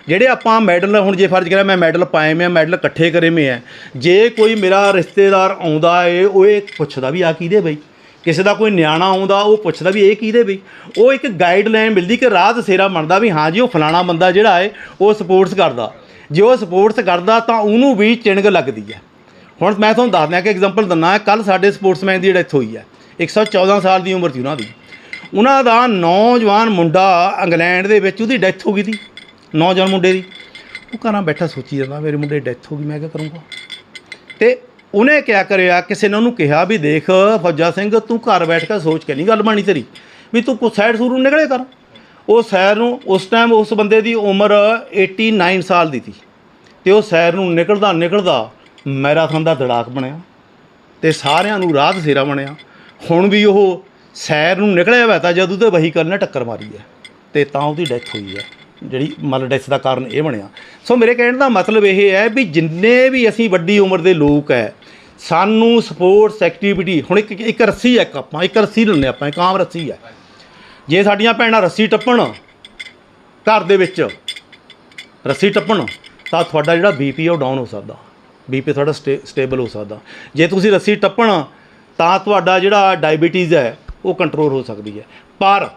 ਜਿਹੜੇ ਆਪਾਂ ਮੈਡਲ, ਹੁਣ ਜੇ ਫਰਜ਼ ਕਰਿਆ ਮੈਂ ਮੈਡਲ ਪਾਏ ਮੈਂ, ਮੈਡਲ ਇਕੱਠੇ ਕਰੇ ਮੈਂ ਹੈ। ਜੇ ਕੋਈ ਮੇਰਾ ਰਿਸ਼ਤੇਦਾਰ ਆਉਂਦਾ ਏ, ਉਹ ਇਹ ਪੁੱਛਦਾ ਵੀ ਆ ਕਿਹਦੇ ਬਈ? ਕਿਸੇ ਦਾ ਕੋਈ ਨਿਆਣਾ ਆਉਂਦਾ, ਉਹ ਪੁੱਛਦਾ ਵੀ ਇਹ ਕਿਹਦੇ ਬਈ? ਉਹ ਇੱਕ ਗਾਈਡਲਾਈਨ ਮਿਲਦੀ ਕਿ ਰਾਹ ਦਸੇਰਾ ਬਣਦਾ ਵੀ ਹਾਂ ਜੀ, ਉਹ ਫਲਾਣਾ ਬੰਦਾ ਜਿਹੜਾ ਏ, ਉਹ ਸਪੋਰਟਸ ਕਰਦਾ। ਜੇ ਉਹ ਸਪੋਰਟਸ ਕਰਦਾ ਤਾਂ ਉਹਨੂੰ ਵੀ ਚਿਣਗ ਲੱਗਦੀ ਹੈ। ਹੁਣ ਮੈਂ ਤੁਹਾਨੂੰ ਦੱਸ ਕਿ ਐਗਜ਼ਾਮਪਲ ਦਿੰਦਾ ਕੱਲ ਸਾਡੇ ਸਪੋਰਟਸਮੈਨ ਦੀ ਡੈਥ ਹੋਈ ਹੈ 114 ਸਾਲ ਦੀ ਉਮਰ ਸੀ ਉਹਨਾਂ ਦੀ। ਉਹਨਾਂ ਦਾ ਨੌਜਵਾਨ ਮੁੰਡਾ ਇੰਗਲੈਂਡ ਦੇ ਵਿੱਚ ਉਹਦੀ ਡੈਥ ਹੋ ਗਈ ਸੀ। ਨੌਜਵਾਨ ਮੁੰਡੇ ਦੀ। ਉਹ ਘਰਾਂ ਬੈਠਾ ਸੋਚੀ ਜਾਂਦਾ, ਮੇਰੇ ਮੁੰਡੇ ਡੈਥ ਹੋ ਗਈ, ਮੈਂ ਕੀ ਕਰੂੰਗਾ? ਤੇ ਉਹਨੇ ਕਿਆ ਕਰਿਆ, ਕਿਸੇ ਨੇ ਉਹਨੂੰ ਕਿਹਾ ਵੀ ਦੇਖ, ਫੌਜਾ ਸਿੰਘ, ਤੂੰ ਘਰ ਬੈਠ ਕੇ ਸੋਚ ਕੇ ਨਹੀਂ ਗੱਲ ਬਾਣੀ ਤੇਰੀ, ਵੀ ਤੂੰ ਕੋ ਸਾਈਡ ਸੂਰ ਨੂੰ ਨਿਕਲੇ ਕਰ। ਉਹ ਸੈਰ ਨੂੰ, ਉਸ ਟਾਈਮ ਉਸ ਬੰਦੇ ਦੀ ਉਮਰ 89 ਸਾਲ ਦੀ ਸੀ। ਤੇ ਉਹ ਸੈਰ ਨੂੰ ਨਿਕਲਦਾ ਨਿਕਲਦਾ ਮੈਰਾਥਨ ਦਾ ਦੜਾਕ ਬਣਿਆ। ਤੇ ਸਾਰਿਆਂ ਨੂੰ ਰਾਹ ਦਸੇਰਾ ਬਣਿਆ। ਹੁਣ ਵੀ ਉਹ ਸੈਰ ਨੂੰ ਨਿਕਲਿਆ ਹੋਇਆ ਤਾਂ ਜਦੋਂ ਤੇ ਵਹੀਕਲ ਨੇ ਟੱਕਰ ਮਾਰੀ ਹੈ। ਤੇ ਤਾਂ ਉਹਦੀ ਡੈਥ ਹੋਈ ਹੈ। ਜਿਹੜੀ ਮਲਡੈਸ ਦਾ ਕਾਰਨ ਇਹ ਬਣਿਆ। ਸੋ ਮੇਰੇ ਕਹਿਣ ਦਾ ਮਤਲਬ ਇਹ ਹੈ ਵੀ ਜਿੰਨੇ ਵੀ ਅਸੀਂ ਵੱਡੀ ਉਮਰ ਦੇ ਲੋਕ ਹੈ, ਸਾਨੂੰ ਸਪੋਰਟਸ ਐਕਟੀਵਿਟੀ ਹੁਣ ਇੱਕ ਇੱਕ ਰੱਸੀ ਹੈ ਇੱਕ ਆਪਾਂ, ਇੱਕ ਰੱਸੀ ਲੈਂਦੇ ਆਪਾਂ, ਇੱਕ ਆਮ ਰੱਸੀ ਹੈ। ਜੇ ਸਾਡੀਆਂ ਭੈਣਾਂ ਰੱਸੀ ਟੱਪਣ ਘਰ ਦੇ ਵਿੱਚ, ਰੱਸੀ ਟੱਪਣ, ਤਾਂ ਤੁਹਾਡਾ ਜਿਹੜਾ ਬੀਪੀ ਉਹ ਡਾਊਨ ਹੋ ਸਕਦਾ। ਬੀਪੀ ਤੁਹਾਡਾ ਸਟੇ ਸਟੇਬਲ ਹੋ ਸਕਦਾ। ਜੇ ਤੁਸੀਂ ਰੱਸੀ ਟੱਪਣ, ਤਾਂ ਤੁਹਾਡਾ ਜਿਹੜਾ ਡਾਇਬੀਟੀਜ਼ ਹੈ, ਉਹ ਕੰਟਰੋਲ ਹੋ ਸਕਦੀ ਹੈ। ਪਰ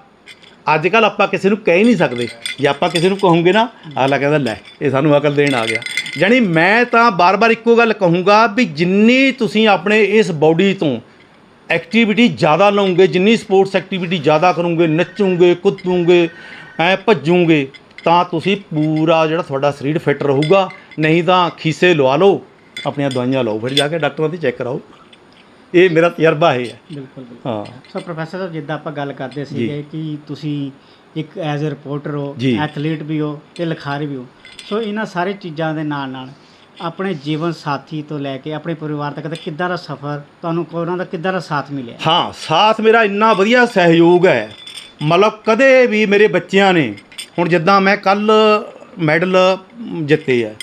ਅੱਜ ਕੱਲ ਆਪਾਂ ਕਿਸੇ ਨੂੰ ਕਹਿ ਹੀ ਨਹੀਂ ਸਕਦੇ। ਜੇ ਆਪਾਂ ਕਿਸੇ ਨੂੰ ਕਹੋਗੇ ਨਾ, ਅਗਲਾ ਕਹਿੰਦਾ, ਲੈ, ਇਹ ਸਾਨੂੰ ਅਕਲ ਦੇਣ ਆ ਗਿਆ। ਜਾਣੀ ਮੈਂ ਤਾਂ ਬਾਰ-ਬਾਰ ਇੱਕੋ ਗੱਲ ਕਹੂੰਗਾ ਵੀ ਜਿੰਨੀ ਤੁਸੀਂ ਆਪਣੇ ਇਸ ਬਾਡੀ ਤੋਂ ਐਕਟੀਵਿਟੀ ਜ਼ਿਆਦਾ ਲਓਗੇ, ਜਿੰਨੀ ਸਪੋਰਟਸ ਐਕਟੀਵਿਟੀ ਜ਼ਿਆਦਾ ਕਰੋਗੇ, ਨੱਚੋਗੇ, ਕੁੱਦੋਗੇ, ਐ ਭੱਜੋਗੇ, ਤਾਂ ਤੁਸੀਂ ਪੂਰਾ ਜਿਹੜਾ ਤੁਹਾਡਾ ਸਰੀਰ ਫਿੱਟ ਰਹੂਗਾ। ਨਹੀਂ ਤਾਂ ਖੀਸੇ ਲਵਾ ਲਓ, ਆਪਣੀਆਂ ਦਵਾਈਆਂ ਲਓ, ਫਿਰ ਜਾ ਕੇ ਡਾਕਟਰਾਂ ਦੀ ਚੈੱਕ ਕਰਾਓ। ਇਹ ਮੇਰਾ ਤਜਰਬਾ ਇਹ ਹੈ। ਬਿਲਕੁਲ ਬਿਲਕੁਲ। ਹਾਂ। ਸੋ ਪ੍ਰੋਫੈਸਰ ਸਾਹਿਬ ਜਿੱਦਾਂ ਆਪਾਂ ਗੱਲ ਕਰਦੇ ਸੀਗੇ ਕਿ ਤੁਸੀਂ ਇੱਕ ਐਜ਼ ਅ ਰਿਪੋਰਟਰ ਹੋ। ਐਥਲੀਟ ਵੀ ਹੋ ਤੇ ਲਿਖਾਰੀ ਵੀ ਹੋ। ਸੋ ਇਹਨਾਂ ਸਾਰੇ ਚੀਜ਼ਾਂ ਦੇ ਨਾਲ ਨਾਲ ਆਪਣੇ ਜੀਵਨ ਸਾਥੀ ਤੋਂ ਲੈ ਕੇ ਆਪਣੇ ਪਰਿਵਾਰ ਤੱਕ ਦਾ ਕਿੱਦਾਂ ਦਾ ਸਫ਼ਰ ਤੁਹਾਨੂੰ ਉਹਨਾਂ ਦਾ ਕਿੱਦਾਂ ਦਾ ਸਾਥ ਮਿਲਿਆ? ਹਾਂ ਸਾਥ ਮੇਰਾ ਇੰਨਾ ਵਧੀਆ ਸਹਿਯੋਗ ਹੈ। ਮਤਲਬ ਕਦੇ ਵੀ ਮੇਰੇ ਬੱਚਿਆਂ ਨੇ ਹੁਣ ਜਿੱਦਾਂ ਮੈਂ ਕੱਲ ਮੈਡਲ ਜਿੱਤੇ ਆ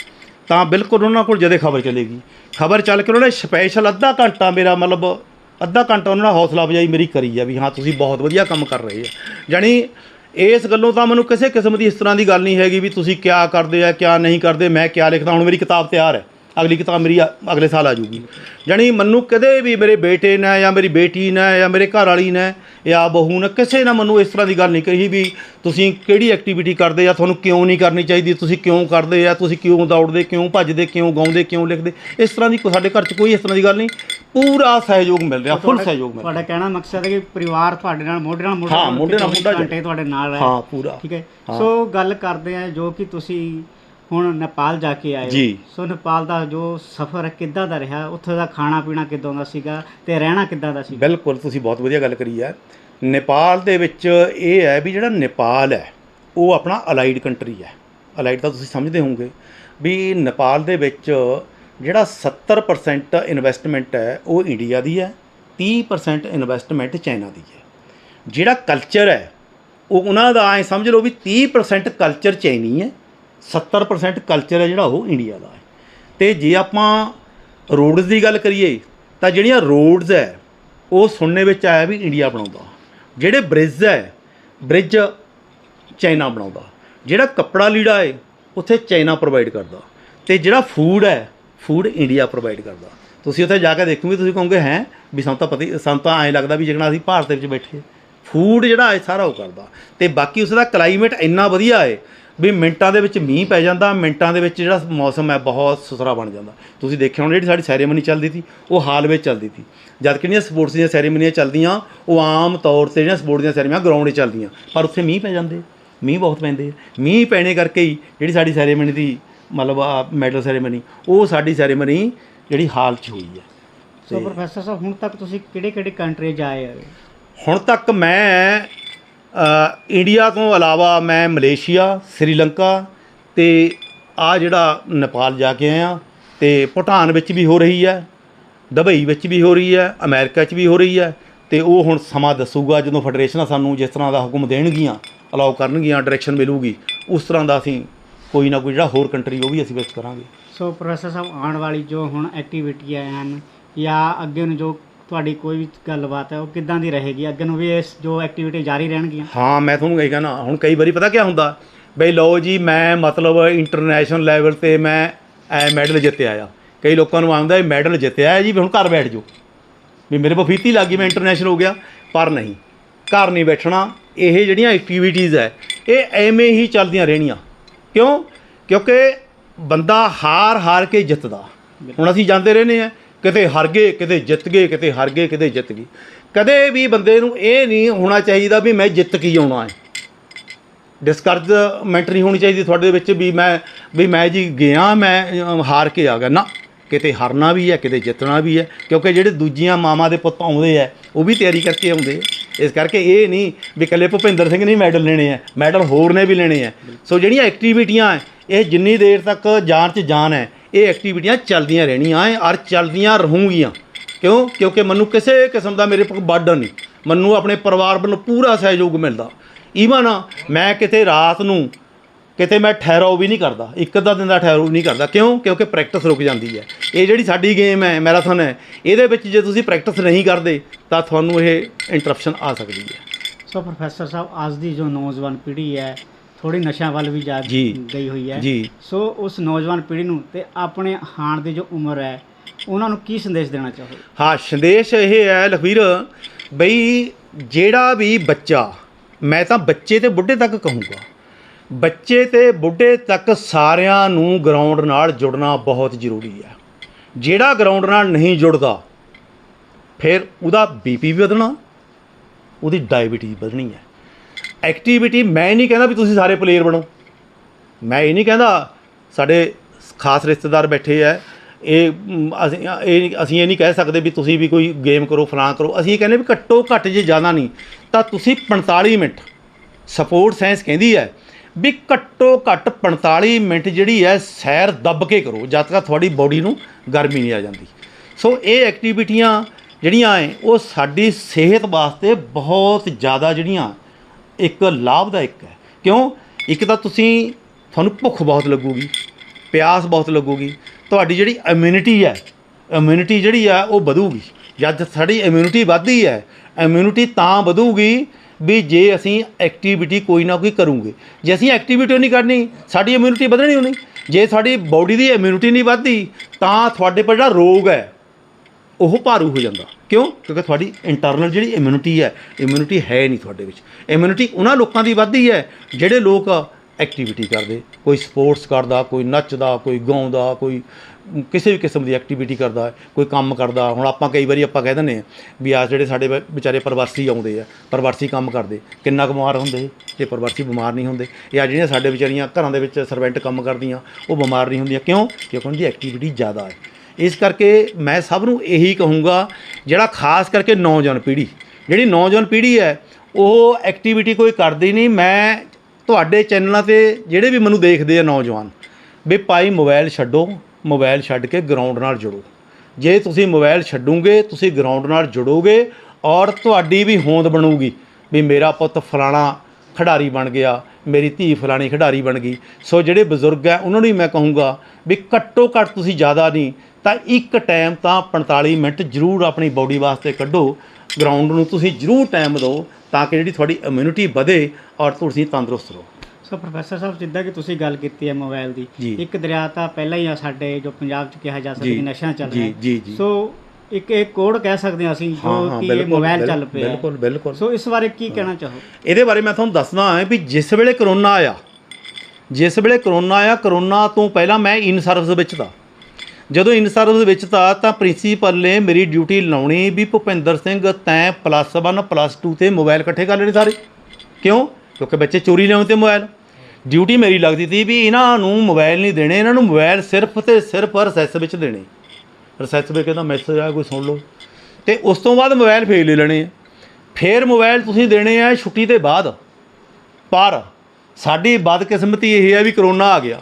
ਤਾਂ ਬਿਲਕੁਲ ਉਹਨਾਂ ਕੋਲ ਜਦੇ ਖਬਰ ਚਲੇਗੀ। ਖਬਰ ਚੱਲ ਕੇ ਉਹਨਾਂ ਨੇ ਸਪੈਸ਼ਲ ਅੱਧਾ ਘੰਟਾ ਮੇਰਾ ਮਤਲਬ, ਅੱਧਾ ਘੰਟਾ ਉਹਨਾਂ ਨੇ ਹੌਸਲਾ ਅਫਜ਼ਾਈ ਮੇਰੀ ਕਰੀ ਆ ਵੀ ਹਾਂ, ਤੁਸੀਂ ਬਹੁਤ ਵਧੀਆ ਕੰਮ ਕਰ ਰਹੇ ਆ। ਜਾਣੀ ਇਸ ਗੱਲੋਂ ਤਾਂ ਮੈਨੂੰ ਕਿਸੇ ਕਿਸਮ ਦੀ ਇਸ ਤਰ੍ਹਾਂ ਦੀ ਗੱਲ ਨਹੀਂ ਹੈਗੀ ਵੀ ਤੁਸੀਂ ਕਿਆ ਕਰਦੇ ਆ, ਕਿਆ ਨਹੀਂ ਕਰਦੇ, ਮੈਂ ਕਿਆ ਲਿਖਦਾ, ਹੁਣ ਮੇਰੀ ਕਿਤਾਬ ਤਿਆਰ ਹੈ। ਅਗਲੀ ਕਿਤਾਬ ਮੇਰੀ ਅਗਲੇ ਸਾਲ ਆ ਜਾਊਗੀ। ਜਾਣੀ ਮੈਨੂੰ ਕਦੇ ਵੀ ਮੇਰੇ ਬੇਟੇ ਨੇ ਜਾਂ ਮੇਰੀ ਬੇਟੀ ਨੇ ਜਾਂ ਮੇਰੇ ਘਰ ਵਾਲੀ ਨੇ ਜਾਂ ਬਹੂ ਨੇ ਕਿਸੇ ਨੇ ਮੈਨੂੰ ਇਸ ਤਰ੍ਹਾਂ ਦੀ ਗੱਲ ਨਹੀਂ ਕਹੀ ਵੀ ਤੁਸੀਂ ਕਿਹੜੀ ਐਕਟੀਵਿਟੀ ਕਰਦੇ ਆ ਤੁਹਾਨੂੰ ਕਿਉਂ ਨਹੀਂ ਕਰਨੀ ਚਾਹੀਦੀ ਤੁਸੀਂ ਕਿਉਂ ਕਰਦੇ ਆ ਤੁਸੀਂ ਕਿਉਂ ਦੌੜਦੇ ਕਿਉਂ ਭੱਜਦੇ ਕਿਉਂ ਗਾਉਂਦੇ ਕਿਉਂ ਲਿਖਦੇ? ਇਸ ਤਰ੍ਹਾਂ ਦੀ ਸਾਡੇ ਘਰ 'ਚ ਕੋਈ ਇਸ ਤਰ੍ਹਾਂ ਦੀ ਗੱਲ ਨਹੀਂ। ਪੂਰਾ ਸਹਿਯੋਗ ਮਿਲ ਰਿਹਾ ਫੁੱਲ ਸਹਿਯੋਗ ਮਿਲ ਰਿਹਾ। ਤੁਹਾਡਾ ਕਹਿਣਾ ਮਕਸਦ ਹੈ ਕਿ ਪਰਿਵਾਰ ਤੁਹਾਡੇ ਨਾਲ ਮੋਢੇ ਨਾਲ ਮੋਢਾ ਹਾਂ, ਮੋਢੇ ਨਾਲ ਚੌਵੀ ਮੋਢਾ ਘੰਟੇ ਤੁਹਾਡੇ ਨਾਲ ਹੈ ਹਾਂ ਪੂਰਾ। ਠੀਕ ਹਾਂ। ਸੋ ਗੱਲ ਕਰਦੇ ਆ ਜੋ ਕਿ ਤੁਸੀਂ ਹੁਣ ਨੇਪਾਲ ਜਾ ਕੇ ਆਏ। ਜੀ। ਸੋ ਨੇਪਾਲ ਦਾ ਜੋ ਸਫ਼ਰ ਹੈ ਕਿੱਦਾਂ ਦਾ ਰਿਹਾ? ਉੱਥੇ ਦਾ ਖਾਣਾ ਪੀਣਾ ਕਿੱਦਾਂ ਦਾ ਸੀਗਾ ਤੇ ਰਹਿਣਾ ਕਿੱਦਾਂ ਦਾ ਸੀਗਾ? ਬਿਲਕੁਲ ਤੁਸੀਂ ਬਹੁਤ ਵਧੀਆ ਗੱਲ ਕਰੀ ਹੈ ਨੇਪਾਲ ਦੇ ਵਿੱਚ ਇਹ ਹੈ ਵੀ ਜਿਹੜਾ ਨੇਪਾਲ ਹੈ ਉਹ ਆਪਣਾ ਅਲਾਈਡ ਕੰਟਰੀ ਹੈ। ਅਲਾਈਡ ਤਾਂ ਤੁਸੀਂ ਸਮਝਦੇ ਹੋਵੋਗੇ ਵੀ ਨੇਪਾਲ ਦੇ ਵਿੱਚ ਜਿਹੜਾ 70% ਇਨਵੈਸਟਮੈਂਟ ਹੈ ਉਹ ਇੰਡੀਆ ਦੀ ਹੈ 30% ਇਨਵੈਸਟਮੈਂਟ ਚਾਈਨਾ ਦੀ ਹੈ। ਜਿਹੜਾ ਕਲਚਰ ਹੈ ਉਹ ਉਹਨਾਂ ਦਾ ਐ ਸਮਝ ਲਓ ਵੀ 30% ਕਲਚਰ ਚਾਈਨੀ ਹੈ। 70% ਕਲਚਰ ਹੈ ਜਿਹੜਾ ਉਹ ਇੰਡੀਆ ਦਾ ਹੈ। ਤੇ ਜੇ ਆਪਾਂ ਰੋਡਸ ਦੀ ਗੱਲ ਕਰੀਏ, ਤਾਂ ਜਿਹੜੀਆਂ ਰੋਡਸ ਹੈ, ਉਹ ਸੁਣਨੇ ਵਿੱਚ ਆਇਆ ਵੀ ਇੰਡੀਆ ਬਣਾਉਂਦਾ। ਜਿਹੜੇ ਬ੍ਰਿਜ ਹੈ ਬ੍ਰਿਜ ਚਾਈਨਾ ਬਣਾਉਂਦਾ। ਜਿਹੜਾ ਕੱਪੜਾ ਲੀੜਾ ਹੈ, ਉੱਥੇ ਚਾਈਨਾ ਪ੍ਰੋਵਾਈਡ ਕਰਦਾ। ਤੇ ਜਿਹੜਾ ਫੂਡ ਹੈ ਫੂਡ ਇੰਡੀਆ ਪ੍ਰੋਵਾਈਡ ਕਰਦਾ। ਤੁਸੀਂ ਉੱਥੇ ਜਾ ਕੇ ਦੇਖੋਗੇ, ਤੁਸੀਂ ਕਹੋਗੇ, ਹੈ, ਵੀ ਸਾਨੂੰ ਤਾਂ ਪਤਾ ਸਾਨੂੰ ਤਾਂ ਐਂ ਲੱਗਦਾ ਵੀ ਜਿਹੜਾ ਅਸੀਂ ਭਾਰਤ ਦੇ ਵਿੱਚ ਬੈਠੇ। ਫੂਡ ਜਿਹੜਾ ਹੈ, ਸਾਰਾ ਉਹ ਕਰਦਾ। ਤੇ ਬਾਕੀ ਉਸ ਦਾ ਕਲਾਈਮੇਟ ਇੰਨਾ ਵਧੀਆ ਹੈ ਵੀ ਮਿੰਟਾਂ ਦੇ ਵਿੱਚ ਮੀਂਹ ਪੈ ਜਾਂਦਾ ਮਿੰਟਾਂ ਦੇ ਵਿੱਚ ਜਿਹੜਾ ਮੌਸਮ ਹੈ ਬਹੁਤ ਸੁਥਰਾ ਬਣ ਜਾਂਦਾ। ਤੁਸੀਂ ਦੇਖਿਆ ਹੋਣਾ ਜਿਹੜੀ ਸਾਡੀ ਸੈਰੇਮਨੀ ਚੱਲਦੀ ਸੀ ਉਹ ਹਾਲ ਵਿੱਚ ਚੱਲਦੀ ਸੀ। ਜਦ ਕਿ ਜਿਹੜੀਆਂ ਸਪੋਰਟਸ ਦੀਆਂ ਸੈਰੇਮਨੀਆਂ ਚੱਲਦੀਆਂ ਉਹ ਆਮ ਤੌਰ ਤੇ ਜਿਹੜੀਆਂ ਸਪੋਰਟ ਦੀਆਂ ਸੈਰੇਮਨੀਆਂ ਗਰਾਊਂਡ 'ਚ ਚੱਲਦੀਆਂ। ਪਰ ਉੱਥੇ ਮੀਂਹ ਪੈ ਜਾਂਦੇ ਮੀਂਹ ਬਹੁਤ ਪੈਂਦੇ ਮੀਂਹ ਪੈਣੇ ਕਰਕੇ ਹੀ ਜਿਹੜੀ ਸਾਡੀ ਸੈਰੇਮਨੀ ਦੀ ਮਤਲਬ ਆ ਮੈਡਲ ਸੈਰੇਮਨੀ ਉਹ ਸਾਡੀ ਸੈਰੇਮਨੀ ਜਿਹੜੀ ਹਾਲ 'ਚ ਹੋਈ ਹੈ। ਸੋ ਪ੍ਰੋਫੈਸਰ ਸਾਹਿਬ ਹੁਣ ਤੱਕ ਤੁਸੀਂ ਕਿਹੜੇ ਕਿਹੜੇ ਕੰਟਰੀ ਜਾਏ ਹੋ ਹੁਣ ਤੱਕ ਮੈਂ ਇੰਡੀਆ ਤੋਂ ਇਲਾਵਾ ਮੈਂ ਮਲੇਸ਼ੀਆ, ਸ੍ਰੀਲੰਕਾ ਅਤੇ ਆਹ ਜਿਹੜਾ ਨੇਪਾਲ ਜਾ ਕੇ ਆਇਆ ਅਤੇ ਭੂਟਾਨ ਵਿੱਚ ਵੀ ਹੋ ਰਹੀ ਹੈ, ਦੁਬਈ ਵਿੱਚ ਵੀ ਹੋ ਰਹੀ ਹੈ, ਅਮਰੀਕਾ 'ਚ ਵੀ ਹੋ ਰਹੀ ਹੈ ਅਤੇ ਉਹ ਹੁਣ ਸਮਾਂ ਦੱਸੂਗਾ ਜਦੋਂ ਫੈਡਰੇਸ਼ਨਾਂ ਸਾਨੂੰ ਜਿਸ ਤਰ੍ਹਾਂ ਦਾ ਹੁਕਮ ਦੇਣਗੀਆਂ ਅਲਾਉ ਕਰਨਗੀਆਂ ਡਾਇਰੈਕਸ਼ਨ ਮਿਲੂਗੀ, ਉਸ ਤਰ੍ਹਾਂ ਦਾ ਅਸੀਂ ਕੋਈ ਨਾ ਕੋਈ ਜਿਹੜਾ ਹੋਰ ਕੰਟਰੀ ਉਹ ਵੀ ਅਸੀਂ ਵਿੱਚ ਕਰਾਂਗੇ। ਸੋ ਪ੍ਰੋਫੈਸਰ ਸਾਹਿਬ, ਆਉਣ ਵਾਲੀ ਜੋ ਹੁਣ ਐਕਟੀਵਿਟੀਆਂ ਹਨ ਜਾਂ ਅੱਗੇ ਨੂੰ ਜੋ ਤੁਹਾਡੀ ਕੋਈ ਵੀ ਗੱਲਬਾਤ ਹੈ, ਉਹ ਕਿੱਦਾਂ ਦੀ ਰਹੇਗੀ? ਅੱਗੇ ਨੂੰ ਵੀ ਇਸ ਜੋ ਐਕਟੀਵਿਟੀ ਜਾਰੀ ਰਹਿਣਗੀਆਂ? ਹਾਂ, ਮੈਂ ਤੁਹਾਨੂੰ ਇਹ ਕਹਿਣਾ, ਹੁਣ ਕਈ ਵਾਰੀ ਪਤਾ ਕੀ ਹੁੰਦਾ? ਬਈ ਲਓ ਜੀ, ਮੈਂ ਮਤਲਬ ਇੰਟਰਨੈਸ਼ਨਲ ਲੈਵਲ ਤੇ ਮੈਂ ਐ ਮੈਡਲ ਜਿੱਤਿਆ ਆ ਕਈ ਲੋਕਾਂ ਨੂੰ ਆਉਂਦਾ, ਇਹ ਮੈਡਲ ਜਿੱਤਿਆ ਹੈ ਜੀ, ਵੀ ਹੁਣ ਘਰ ਬੈਠ ਜਾਓ। ਵੀ ਮੇਰੇ ਕੋਲ ਫੀਤੀ ਲੱਗ ਗਈ, ਮੈਂ ਇੰਟਰਨੈਸ਼ਨਲ ਹੋ ਗਿਆ। ਪਰ ਨਹੀਂ, ਘਰ ਨਹੀਂ ਬੈਠਣਾ, ਇਹ ਜਿਹੜੀਆਂ ਐਕਟੀਵਿਟੀਜ਼ ਹੈ, ਇਹ ਐਵੇਂ ਹੀ ਚੱਲਦੀਆਂ ਰਹਿਣੀਆਂ। ਕਿਉਂ? ਕਿਉਂਕਿ ਬੰਦਾ ਹਾਰ ਹਾਰ ਕੇ ਜਿੱਤਦਾ। ਹੁਣ ਅਸੀਂ ਜਾਂਦੇ ਰਹਿੰਦੇ ਆ ਕਿਤੇ ਹਾਰ ਗਏ, ਕਿਤੇ ਜਿੱਤ ਗਏ, ਕਿਤੇ ਹਾਰ ਗਏ, ਕਿਤੇ ਜਿੱਤ ਗਏ ਕਦੇ ਵੀ ਬੰਦੇ ਨੂੰ ਇਹ ਨਹੀਂ ਹੋਣਾ ਚਾਹੀਦਾ ਵੀ ਮੈਂ ਜਿੱਤ ਕੇ ਆਉਣਾ ਹੈ। ਡਿਸਕਰਜਮੈਂਟ ਨਹੀਂ ਹੋਣੀ ਚਾਹੀਦੀ ਤੁਹਾਡੇ ਵਿੱਚ ਵੀ ਮੈਂ ਵੀ ਮੈਂ ਜੀ ਗਿਆ, ਮੈਂ ਹਾਰ ਕੇ ਆ ਗਿਆ। ਨਾ, ਕਿਤੇ ਹਾਰਨਾ ਵੀ ਹੈ, ਕਿਤੇ ਜਿੱਤਣਾ ਵੀ ਹੈ, ਕਿਉਂਕਿ ਜਿਹੜੇ ਦੂਜੀਆਂ ਮਾਵਾਂ ਦੇ ਪੁੱਤ ਆਉਂਦੇ ਆ, ਉਹ ਵੀ ਤਿਆਰੀ ਕਰਕੇ ਆਉਂਦੇ ਆ। ਇਸ ਕਰਕੇ ਇਹ ਨਹੀਂ ਵੀ ਇਕੱਲੇ ਭੁਪਿੰਦਰ ਸਿੰਘ ਨਹੀਂ ਮੈਡਲ ਲੈਣੇ ਆ, ਮੈਡਲ ਹੋਰ ਨੇ ਵੀ ਲੈਣੇ ਆ। ਸੋ ਜਿਹੜੀਆਂ ਐਕਟੀਵਿਟੀਆਂ ਇਹ ਜਿੰਨੀ ਦੇਰ ਤੱਕ ਜਾਨ 'ਚ ਜਾਨ ਹੈ ਇਹ ਐਕਟੀਵਿਟੀਆਂ ਚੱਲਦੀਆਂ ਰਹਿਣੀਆਂ ਹੈ ਔਰ ਚੱਲਦੀਆਂ ਰਹੂੰਗੀਆਂ। ਕਿਉਂ? ਕਿਉਂਕਿ ਮੈਨੂੰ ਕਿਸੇ ਕਿਸਮ ਦਾ ਮੇਰੇ ਕੋਲ ਬਾਰਡਰ ਨਹੀਂ। ਮੈਨੂੰ ਆਪਣੇ ਪਰਿਵਾਰ ਵੱਲੋਂ ਪੂਰਾ ਸਹਿਯੋਗ ਮਿਲਦਾ। ਈਵਨ ਮੈਂ ਕਿਤੇ ਰਾਤ ਨੂੰ ਕਿਤੇ ਮੈਂ ਠਹਿਰਾਓ ਵੀ ਨਹੀਂ ਕਰਦਾ। ਇੱਕ ਅੱਧਾ ਦਿਨ ਦਾ ਠਹਿਰਾਓ ਵੀ ਨਹੀਂ ਕਰਦਾ। ਕਿਉਂ? ਕਿਉਂਕਿ ਪ੍ਰੈਕਟਿਸ ਰੁਕ ਜਾਂਦੀ ਹੈ। ਇਹ ਜਿਹੜੀ ਸਾਡੀ ਗੇਮ ਹੈ ਮੈਰਾਥਨ ਹੈ, ਇਹਦੇ ਵਿੱਚ ਜੇ ਤੁਸੀਂ ਪ੍ਰੈਕਟਿਸ ਨਹੀਂ ਕਰਦੇ, ਤਾਂ ਤੁਹਾਨੂੰ ਇਹ ਇੰਟਰਪਸ਼ਨ ਆ ਸਕਦੀ ਹੈ। ਸੋ ਪ੍ਰੋਫੈਸਰ ਸਾਹਿਬ, ਅੱਜ ਦੀ ਜੋ ਨੌਜਵਾਨ ਪੀੜ੍ਹੀ ਹੈ ਥੋੜੀ ਨਸ਼ਿਆਂ ਵੱਲ ਵੀ ਜਾ। ਗਈ ਹੋਈ ਹੈ। ਜੀ। ਸੋ ਉਸ ਨੌਜਵਾਨ ਪੀੜ੍ਹੀ ਨੂੰ ਤੇ ਆਪਣੇ ਹਾਣ ਦੀ ਜੋ ਉਮਰ ਹੈ ਉਹਨਾਂ ਨੂੰ ਕੀ ਸੰਦੇਸ਼ ਦੇਣਾ ਚਾਹੋਗੇ? ਹਾਂ ਸੰਦੇਸ਼ ਇਹ ਹੈ ਲਖਵੀਰ ਬਈ ਜਿਹੜਾ ਵੀ ਬੱਚਾ ਮੈਂ ਤਾਂ ਬੱਚੇ ਤੇ ਬੁੱਢੇ ਤੱਕ ਕਹੂੰਗਾ। ਬੱਚੇ ਤੇ ਬੁੱਢੇ ਤੱਕ ਸਾਰਿਆਂ ਨੂੰ ਗਰਾਊਂਡ ਨਾਲ ਜੁੜਨਾ ਬਹੁਤ ਜ਼ਰੂਰੀ ਹੈ। ਜਿਹੜਾ ਗਰਾਊਂਡ ਨਾਲ ਨਹੀਂ ਜੁੜਦਾ ਫਿਰ ਉਹਦਾ ਬੀਪੀ ਵੀ ਵਧਣਾ ਉਹਦੀ ਡਾਇਬੀਟੀਜ਼ ਵਧਣੀ ਹੈ। ਐਕਟੀਵਿਟੀ ਮੈਂ ਨਹੀਂ ਕਹਿੰਦਾ ਵੀ ਤੁਸੀਂ ਸਾਰੇ ਪਲੇਅਰ ਬਣੋ। ਮੈਂ ਇਹ ਨਹੀਂ ਕਹਿੰਦਾ ਸਾਡੇ ਖਾਸ ਰਿਸ਼ਤੇਦਾਰ ਬੈਠੇ ਆ, ਇਹ ਅਸੀਂ ਇਹ ਅਸੀਂ ਇਹ ਨਹੀਂ ਕਹਿ ਸਕਦੇ ਵੀ ਤੁਸੀਂ ਵੀ ਕੋਈ ਗੇਮ ਕਰੋ ਫਲਾਂ ਕਰੋ। ਅਸੀਂ ਇਹ ਕਹਿੰਦੇ ਵੀ ਘੱਟੋ ਘੱਟ ਜੇ ਜ਼ਿਆਦਾ ਨਹੀਂ, ਤਾਂ ਤੁਸੀਂ 45 ਮਿੰਟ ਸਪੋਰਟ ਸਾਇੰਸ ਕਹਿੰਦੀ ਹੈ ਵੀ ਘੱਟੋ ਘੱਟ 45 ਮਿੰਟ ਜਿਹੜੀ ਹੈ ਸੈਰ ਦੱਬ ਕੇ ਕਰੋ, ਜਦ ਤੱਕ ਤੁਹਾਡੀ ਬਾਡੀ ਨੂੰ ਗਰਮੀ ਨਹੀਂ ਆ ਜਾਂਦੀ। ਸੋ ਇਹ ਐਕਟੀਵਿਟੀਆਂ ਜਿਹੜੀਆਂ ਹੈ, ਉਹ ਸਾਡੀ ਸਿਹਤ ਵਾਸਤੇ ਬਹੁਤ ਜ਼ਿਆਦਾ ਜਿਹੜੀਆਂ ਇੱਕ ਲਾਭਦਾਇਕ ਹੈ। ਕਿਉਂ? ਇੱਕ ਤਾਂ ਤੁਸੀਂ ਤੁਹਾਨੂੰ ਭੁੱਖ ਬਹੁਤ ਲੱਗੂਗੀ, ਪਿਆਸ ਬਹੁਤ ਲੱਗੂਗੀ, ਤੁਹਾਡੀ ਜਿਹੜੀ ਇਮਿਊਨਿਟੀ ਹੈ ਇਮਿਊਨਿਟੀ ਜਿਹੜੀ ਆ ਉਹ ਵਧੂਗੀ। ਜਦ ਸਾਡੀ ਇਮਿਊਨਿਟੀ ਵੱਧਦੀ ਹੈ ਇਮਿਊਨਿਟੀ ਤਾਂ ਵਧੂਗੀ ਵੀ ਜੇ ਅਸੀਂ ਐਕਟੀਵਿਟੀ ਕੋਈ ਨਾ ਕੋਈ ਕਰੂਗੇ। ਜੇ ਅਸੀਂ ਐਕਟੀਵਿਟੀ ਨਹੀਂ ਕਰਨੀ, ਸਾਡੀ ਇਮਿਊਨਿਟੀ ਵਧਣੀ ਹੋਣੀ। ਜੇ ਸਾਡੀ ਬਾਡੀ ਦੀ ਇਮਿਊਨਿਟੀ ਨਹੀਂ ਵੱਧਦੀ, ਤਾਂ ਤੁਹਾਡੇ ਪਰ ਜਿਹੜਾ ਰੋਗ ਹੈ ਉਹ ਭਾਰੂ ਹੋ ਜਾਂਦਾ। ਕਿਉਂ? ਕਿਉਂਕਿ ਤੁਹਾਡੀ ਇੰਟਰਨਲ ਜਿਹੜੀ ਇਮਿਊਨਿਟੀ ਹੈ ਇਮਿਊਨਿਟੀ ਹੈ ਨਹੀਂ ਤੁਹਾਡੇ ਵਿੱਚ। ਇਮਿਊਨਿਟੀ ਉਹਨਾਂ ਲੋਕਾਂ ਦੀ ਵੱਧਦੀ ਹੈ ਜਿਹੜੇ ਲੋਕ ਐਕਟੀਵਿਟੀ ਕਰਦੇ। ਕੋਈ ਸਪੋਰਟਸ ਕਰਦਾ ਕੋਈ ਨੱਚਦਾ ਕੋਈ ਗਾਉਂਦਾ ਕੋਈ ਕਿਸੇ ਵੀ ਕਿਸਮ ਦੀ ਐਕਟੀਵਿਟੀ ਕਰਦਾ ਹੈ, ਕੋਈ ਕੰਮ ਕਰਦਾ। ਹੁਣ ਆਪਾਂ ਕਈ ਵਾਰੀ ਆਪਾਂ ਕਹਿ ਦਿੰਦੇ ਆ ਵੀ ਆ ਜਿਹੜੇ ਸਾਡੇ ਬ- ਵਿਚਾਰੇ ਪ੍ਰਵਾਸੀ ਆਉਂਦੇ ਆ ਪ੍ਰਵਾਸੀ ਕੰਮ ਕਰਦੇ ਕਿੰਨਾ ਕੁ ਬਿਮਾਰ ਹੁੰਦੇ? ਤੇ ਪ੍ਰਵਾਸੀ ਬਿਮਾਰ ਨਹੀਂ ਹੁੰਦੇ ਇਹ ਆ ਜਿਹੜੀਆਂ ਸਾਡੇ ਵਿਚਾਰੀਆਂ ਘਰਾਂ ਦੇ ਵਿੱਚ ਸਰਵੈਂਟ ਕੰਮ ਕਰਦੀਆਂ ਉਹ ਬਿਮਾਰ ਨਹੀਂ ਹੁੰਦੀਆਂ। ਕਿਉਂ? ਕਿਉਂਕਿ ਉਹਨਾਂ ਦੀ ਐਕਟੀਵਿਟੀ ਜ਼ਿਆਦਾ ਹੈ। ਇਸ ਕਰਕੇ ਮੈਂ ਸਭ ਨੂੰ ਇਹੀ ਕਹੂੰਗਾ, ਜਿਹੜਾ ਖਾਸ ਕਰਕੇ ਨੌਜਵਾਨ ਪੀੜ੍ਹੀ, ਜਿਹੜੀ ਨੌਜਵਾਨ ਪੀੜ੍ਹੀ ਹੈ, ਉਹ ਐਕਟੀਵਿਟੀ ਕੋਈ ਕਰਦੀ ਨਹੀਂ। ਮੈਂ ਤੁਹਾਡੇ ਚੈਨਲਾਂ ਤੇ ਜਿਹੜੇ ਵੀ ਮੈਨੂੰ ਦੇਖਦੇ ਆ ਨੌਜਵਾਨ, ਵੀ ਭਾਈ ਮੋਬਾਈਲ ਛੱਡੋ ਮੋਬਾਈਲ ਛੱਡ ਕੇ ਗਰਾਊਂਡ ਨਾਲ ਜੁੜੋ। ਜੇ ਤੁਸੀਂ ਮੋਬਾਈਲ ਛੱਡੋਗੇ, ਤੁਸੀਂ ਗਰਾਊਂਡ ਨਾਲ ਜੁੜੋਗੇ ਔਰ ਤੁਹਾਡੀ ਵੀ ਹੋਂਦ ਬਣੂਗੀ ਵੀ ਮੇਰਾ ਪੁੱਤ ਫਲਾਣਾ ਖਿਡਾਰੀ ਬਣ ਗਿਆ, ਮੇਰੀ ਧੀ ਫਲਾਣੀ ਖਿਡਾਰੀ ਬਣ ਗਈ। ਸੋ ਜਿਹੜੇ ਬਜ਼ੁਰਗ ਹੈ, ਉਹਨਾਂ ਨੂੰ ਵੀ ਮੈਂ ਕਹੂੰਗਾ ਵੀ ਘੱਟੋ ਘੱਟ ਤੁਸੀਂ ਜ਼ਿਆਦਾ ਨਹੀਂ ਤਾਂ ਇੱਕ ਟਾਈਮ ਤਾਂ 45 ਮਿੰਟ ਜ਼ਰੂਰ ਆਪਣੀ ਬਾਡੀ ਵਾਸਤੇ ਕੱਢੋ ਗਰਾਊਂਡ ਨੂੰ ਤੁਸੀਂ ਜ਼ਰੂਰ ਟਾਈਮ ਦਿਓ ਤਾਂ ਕਿ ਜਿਹੜੀ ਤੁਹਾਡੀ ਇਮਿਊਨਿਟੀ ਵਧੇ ਔਰ ਤੁਸੀਂ ਤੰਦਰੁਸਤ ਰਹੋ। ਸੋ ਪ੍ਰੋਫੈਸਰ ਸਾਹਿਬ ਜਿੱਦਾਂ ਕਿ ਤੁਸੀਂ ਗੱਲ ਕੀਤੀ ਹੈ ਮੋਬਾਈਲ ਦੀ। ਇੱਕ ਦਰਿਆ ਤਾਂ ਪਹਿਲਾਂ ਹੀ ਆ ਸਾਡੇ ਜੋ ਪੰਜਾਬ 'ਚ ਕਿਹਾ ਜਾ ਸਕਦਾ ਕਿ ਨਸ਼ਾ ਚੱਲ ਰਿਹਾ। ਸੋ ਇੱਕ ਇਹ ਕੋਡ ਕਹਿ ਸਕਦੇ ਹਾਂ ਅਸੀਂ ਜੋ ਕਿ ਇਹ ਮੋਬਾਈਲ ਚੱਲ ਪਿਆ। ਬਿਲਕੁਲ ਬਿਲਕੁਲ। ਸੋ ਇਸ ਬਾਰੇ ਕੀ ਕਹਿਣਾ ਚਾਹੋ ਇਹਦੇ ਬਾਰੇ ਮੈਂ ਤੁਹਾਨੂੰ ਦੱਸਦਾ ਹਾਂ ਵੀ ਜਿਸ ਵੇਲੇ ਕਰੋਨਾ ਆਇਆ ਜਿਸ ਵੇਲੇ ਕਰੋਨਾ ਆਇਆ ਕਰੋਨਾ ਤੋਂ ਪਹਿਲਾਂ ਮੈਂ ਇਨ ਸਰਵਿਸ ਵਿੱਚ ਤਾਂ। ਜਦੋਂ ਇਨ ਸਰਵਿਸ ਵਿੱਚ ਤਾਂ ਤਾਂ ਪ੍ਰਿੰਸੀਪਲ ਨੇ ਮੇਰੀ ਡਿਊਟੀ ਲਾਉਣੀ ਵੀ ਭੁਪਿੰਦਰ ਸਿੰਘ ਤੈਂ ਪਲੱਸ 1 ਪਲੱਸ 2 ਤੇ ਮੋਬਾਈਲ ਇਕੱਠੇ ਕਰ ਲੈਣੇ ਸਾਰੇ। ਕਿਉਂ? ਕਿਉਂਕਿ ਬੱਚੇ ਚੋਰੀ ਲਿਆਉਂਦੇ ਮੋਬਾਈਲ ਡਿਊਟੀ ਮੇਰੀ ਲੱਗਦੀ ਸੀ ਵੀ ਇਹਨਾਂ ਨੂੰ ਮੋਬਾਈਲ ਨਹੀਂ ਦੇਣੇ, ਇਹਨਾਂ ਨੂੰ ਮੋਬਾਈਲ ਸਿਰਫ ਤੇ ਸਿਰਫ ਰਿਸੈਸ ਵਿੱਚ ਦੇਣੇ। ਰਿਸੈਸ ਵਿੱਚ ਕਹਿੰਦਾ ਮੈਸੇਜ ਆਇਆ ਕੋਈ ਸੁਣ ਲਓ। ਤੇ ਉਸ ਤੋਂ ਬਾਅਦ ਮੋਬਾਈਲ ਫੇਰ ਲੈ ਲੈਣੇ ਆ। ਫੇਰ ਮੋਬਾਈਲ ਤੁਸੀਂ ਦੇਣੇ ਆ ਛੁੱਟੀ ਦੇ ਬਾਅਦ। ਪਰ ਸਾਡੀ ਬਦਕਿਸਮਤੀ ਇਹ ਹੈ ਵੀ ਕਰੋਨਾ ਆ ਗਿਆ।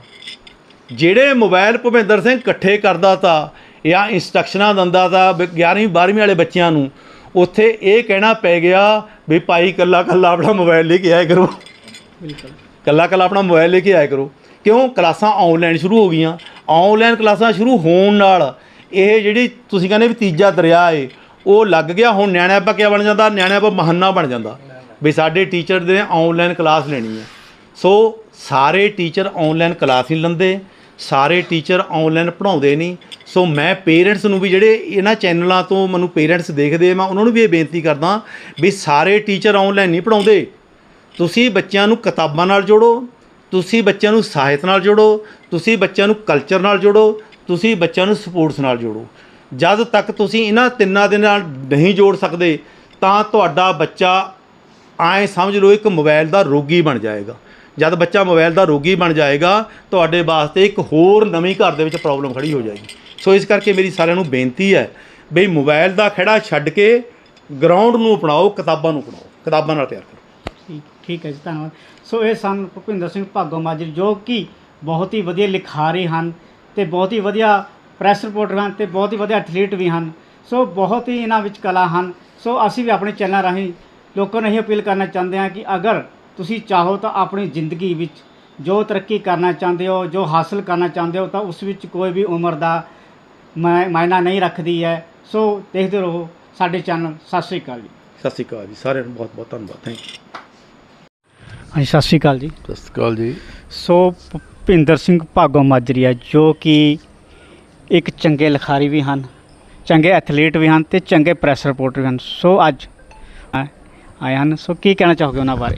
ਜਿਹੜੇ ਮੋਬਾਈਲ ਭੁਪਿੰਦਰ ਸਿੰਘ ਇਕੱਠੇ ਕਰਦਾ ਤਾ ਜਾਂ ਇੰਸਟਰਕਸ਼ਨਾਂ ਦਿੰਦਾ ਤਾ 11ਵੀਂ 12ਵੀਂ ਵਾਲੇ ਬੱਚਿਆਂ ਨੂੰ ਉੱਥੇ ਇਹ ਕਹਿਣਾ ਪੈ ਗਿਆ ਵੀ ਭਾਈ ਕੱਲਾ ਕੱਲਾ ਆਪਣਾ ਮੋਬਾਈਲ ਲੈ ਕੇ ਆਇਆ ਕਰੋ। ਬਿਲਕੁਲ। ਕੱਲਾ ਕੱਲਾ ਆਪਣਾ ਮੋਬਾਈਲ ਲੈ ਕੇ ਆਇਆ ਕਰੋ। ਕਿਉਂ? ਕਲਾਸਾਂ ਆਨਲਾਈਨ ਸ਼ੁਰੂ ਹੋ ਗਈਆਂ। ਆਨਲਾਈਨ ਕਲਾਸਾਂ ਸ਼ੁਰੂ ਹੋਣ ਨਾਲ ਇਹ ਜਿਹੜੀ ਤੁਸੀਂ ਕਹਿੰਦੇ ਵੀ ਤੀਜਾ ਦਰਿਆ ਏ ਉਹ ਲੱਗ ਗਿਆ। ਹੁਣ ਨਿਆਣਿਆਂ ਪਾ ਕਿਆ ਬਣ ਜਾਂਦਾ? ਨਿਆਣਿਆਂ ਪਾ ਮਹੰਨਾ ਬਣ ਜਾਂਦਾ ਵੀ ਸਾਡੇ ਟੀਚਰ ਦੇ ਆਨਲਾਈਨ ਕਲਾਸ ਲੈਣੀ ਹੈ। ਸੋ ਸਾਰੇ ਟੀਚਰ ਆਨਲਾਈਨ ਕਲਾਸ ਨਹੀਂ ਲੈਂਦੇ। ਸਾਰੇ ਟੀਚਰ ਆਨਲਾਈਨ ਪੜਾਉਂਦੇ ਨਹੀਂ ਸੋ ਮੈਂ ਪੇਰੈਂਟਸ ਨੂੰ ਵੀ ਜਿਹੜੇ ਇਹਨਾਂ ਚੈਨਲਾਂ ਤੋਂ ਮੈਨੂੰ ਪੇਰੈਂਟਸ ਦੇਖਦੇ ਆ, ਮੈਂ ਉਹਨਾਂ ਨੂੰ ਵੀ ਇਹ ਬੇਨਤੀ ਕਰਦਾ ਵੀ ਸਾਰੇ ਟੀਚਰ ਆਨਲਾਈਨ ਨਹੀਂ ਪੜਾਉਂਦੇ ਤੁਸੀਂ ਬੱਚਿਆਂ ਨੂੰ ਕਿਤਾਬਾਂ ਨਾਲ ਜੋੜੋ, ਤੁਸੀਂ ਬੱਚਿਆਂ ਨੂੰ ਸਾਹਿਤ ਨਾਲ ਜੋੜੋ, ਤੁਸੀਂ ਬੱਚਿਆਂ ਨੂੰ ਕਲਚਰ ਨਾਲ ਜੋੜੋ, ਤੁਸੀਂ ਬੱਚਿਆਂ ਨੂੰ ਸਪੋਰਟਸ ਨਾਲ ਜੋੜੋ। ਜਦ ਤੱਕ ਤੁਸੀਂ ਇਹਨਾਂ ਤਿੰਨਾਂ ਦੇ ਨਾਲ ਨਹੀਂ ਜੋੜ ਸਕਦੇ, ਤਾਂ ਤੁਹਾਡਾ ਬੱਚਾ ਐਂ ਸਮਝ ਲਓ ਇੱਕ ਮੋਬਾਈਲ ਦਾ ਰੋਗੀ ਬਣ ਜਾਏਗਾ। ਜਦ ਬੱਚਾ ਮੋਬਾਈਲ ਦਾ ਰੋਗੀ ਬਣ ਜਾਏਗਾ, ਤੁਹਾਡੇ ਵਾਸਤੇ ਇੱਕ ਹੋਰ ਨਵੀਂ ਘਰ ਦੇ ਵਿੱਚ ਪ੍ਰੋਬਲਮ ਖੜੀ ਹੋ ਜਾਏਗੀ। ਸੋ ਇਸ ਕਰਕੇ ਮੇਰੀ ਸਾਰਿਆਂ ਨੂੰ ਬੇਨਤੀ ਹੈ ਬਈ ਮੋਬਾਈਲ ਦਾ ਖੜਾ ਛੱਡ ਕੇ ਗਰਾਊਂਡ ਨੂੰ ਅਪਣਾਓ, ਕਿਤਾਬਾਂ ਨੂੰ ਅਪਣਾਓ, ਕਿਤਾਬਾਂ ਨਾਲ ਪਿਆਰ ਕਰੋ। ਠੀਕ ਠੀਕ ਹੈ ਜੀ, ਧੰਨਵਾਦ। ਸੋ ਇਹ ਸਨ ਭੁਪਿੰਦਰ ਸਿੰਘ ਭਾਗੋ ਮਾਜਰੀ, ਜੋ ਕਿ ਬਹੁਤ ਹੀ ਵਧੀਆ ਲਿਖਾਰੀ ਹਨ ਤੇ ਬਹੁਤ ਹੀ ਵਧੀਆ ਪ੍ਰੈਸ ਰਿਪੋਰਟਰ ਹਨ ਤੇ ਬਹੁਤ ਹੀ ਵਧੀਆ ਐਥਲੀਟ ਵੀ ਹਨ। ਸੋ ਬਹੁਤ ਹੀ ਇਹਨਾਂ ਵਿੱਚ ਕਲਾ ਹਨ। ਸੋ ਅਸੀਂ ਵੀ ਆਪਣੇ ਚੈਨਲ ਰਾਹੀਂ ਲੋਕਾਂ ਨੂੰ ਇਹ ਅਪੀਲ ਕਰਨਾ ਚਾਹੁੰਦੇ ਹਾਂ ਕਿ ਅਗਰ ਤੁਸੀਂ ਚਾਹੋ ਤਾਂ ਆਪਣੀ ਜ਼ਿੰਦਗੀ ਵਿੱਚ ਜੋ ਤਰੱਕੀ ਕਰਨਾ ਚਾਹੁੰਦੇ ਹੋ ਜੋ ਹਾਸਲ ਕਰਨਾ ਚਾਹੁੰਦੇ ਹੋ ਤਾਂ ਉਸ ਵਿੱਚ ਕੋਈ ਵੀ ਉਮਰ ਦਾ ਮਾ- ਮਾਇਨਾ ਨਹੀਂ ਰੱਖਦੀ ਹੈ। ਸੋ ਦੇਖਦੇ ਰਹੋ ਸਾਡੇ ਚੈਨਲ। ਸਤਿ ਸ਼੍ਰੀ ਅਕਾਲ ਜੀ। ਸਤਿ ਸ਼੍ਰੀ ਅਕਾਲ ਜੀ। ਸਾਰਿਆਂ ਨੂੰ ਬਹੁਤ ਬਹੁਤ ਧੰਨਵਾਦ। ਥੈਂਕ ਯੂ ਹਾਂਜੀ ਸਤਿ ਸ਼੍ਰੀ ਅਕਾਲ ਜੀ। ਸਤਿ ਸ਼੍ਰੀ ਅਕਾਲ ਜੀ। ਸੋ ਭੁਪਿੰਦਰ ਸਿੰਘ ਭਾਗੋ ਮਾਜਰੀਆ ਜੋ ਕਿ ਇੱਕ ਚੰਗੇ ਲਿਖਾਰੀ ਵੀ ਹਨ ਚੰਗੇ ਐਥਲੀਟ ਵੀ ਹਨ ਤੇ ਚੰਗੇ ਪ੍ਰੈਸ ਰਿਪੋਰਟਰ ਵੀ ਹਨ। ਸੋ ਅੱਜ ਆ- ਆਏ ਹਨ। ਸੋ ਕੀ ਕਹਿਣਾ ਚਾਹੋਗੇ ਉਹਨਾਂ ਬਾਰੇ?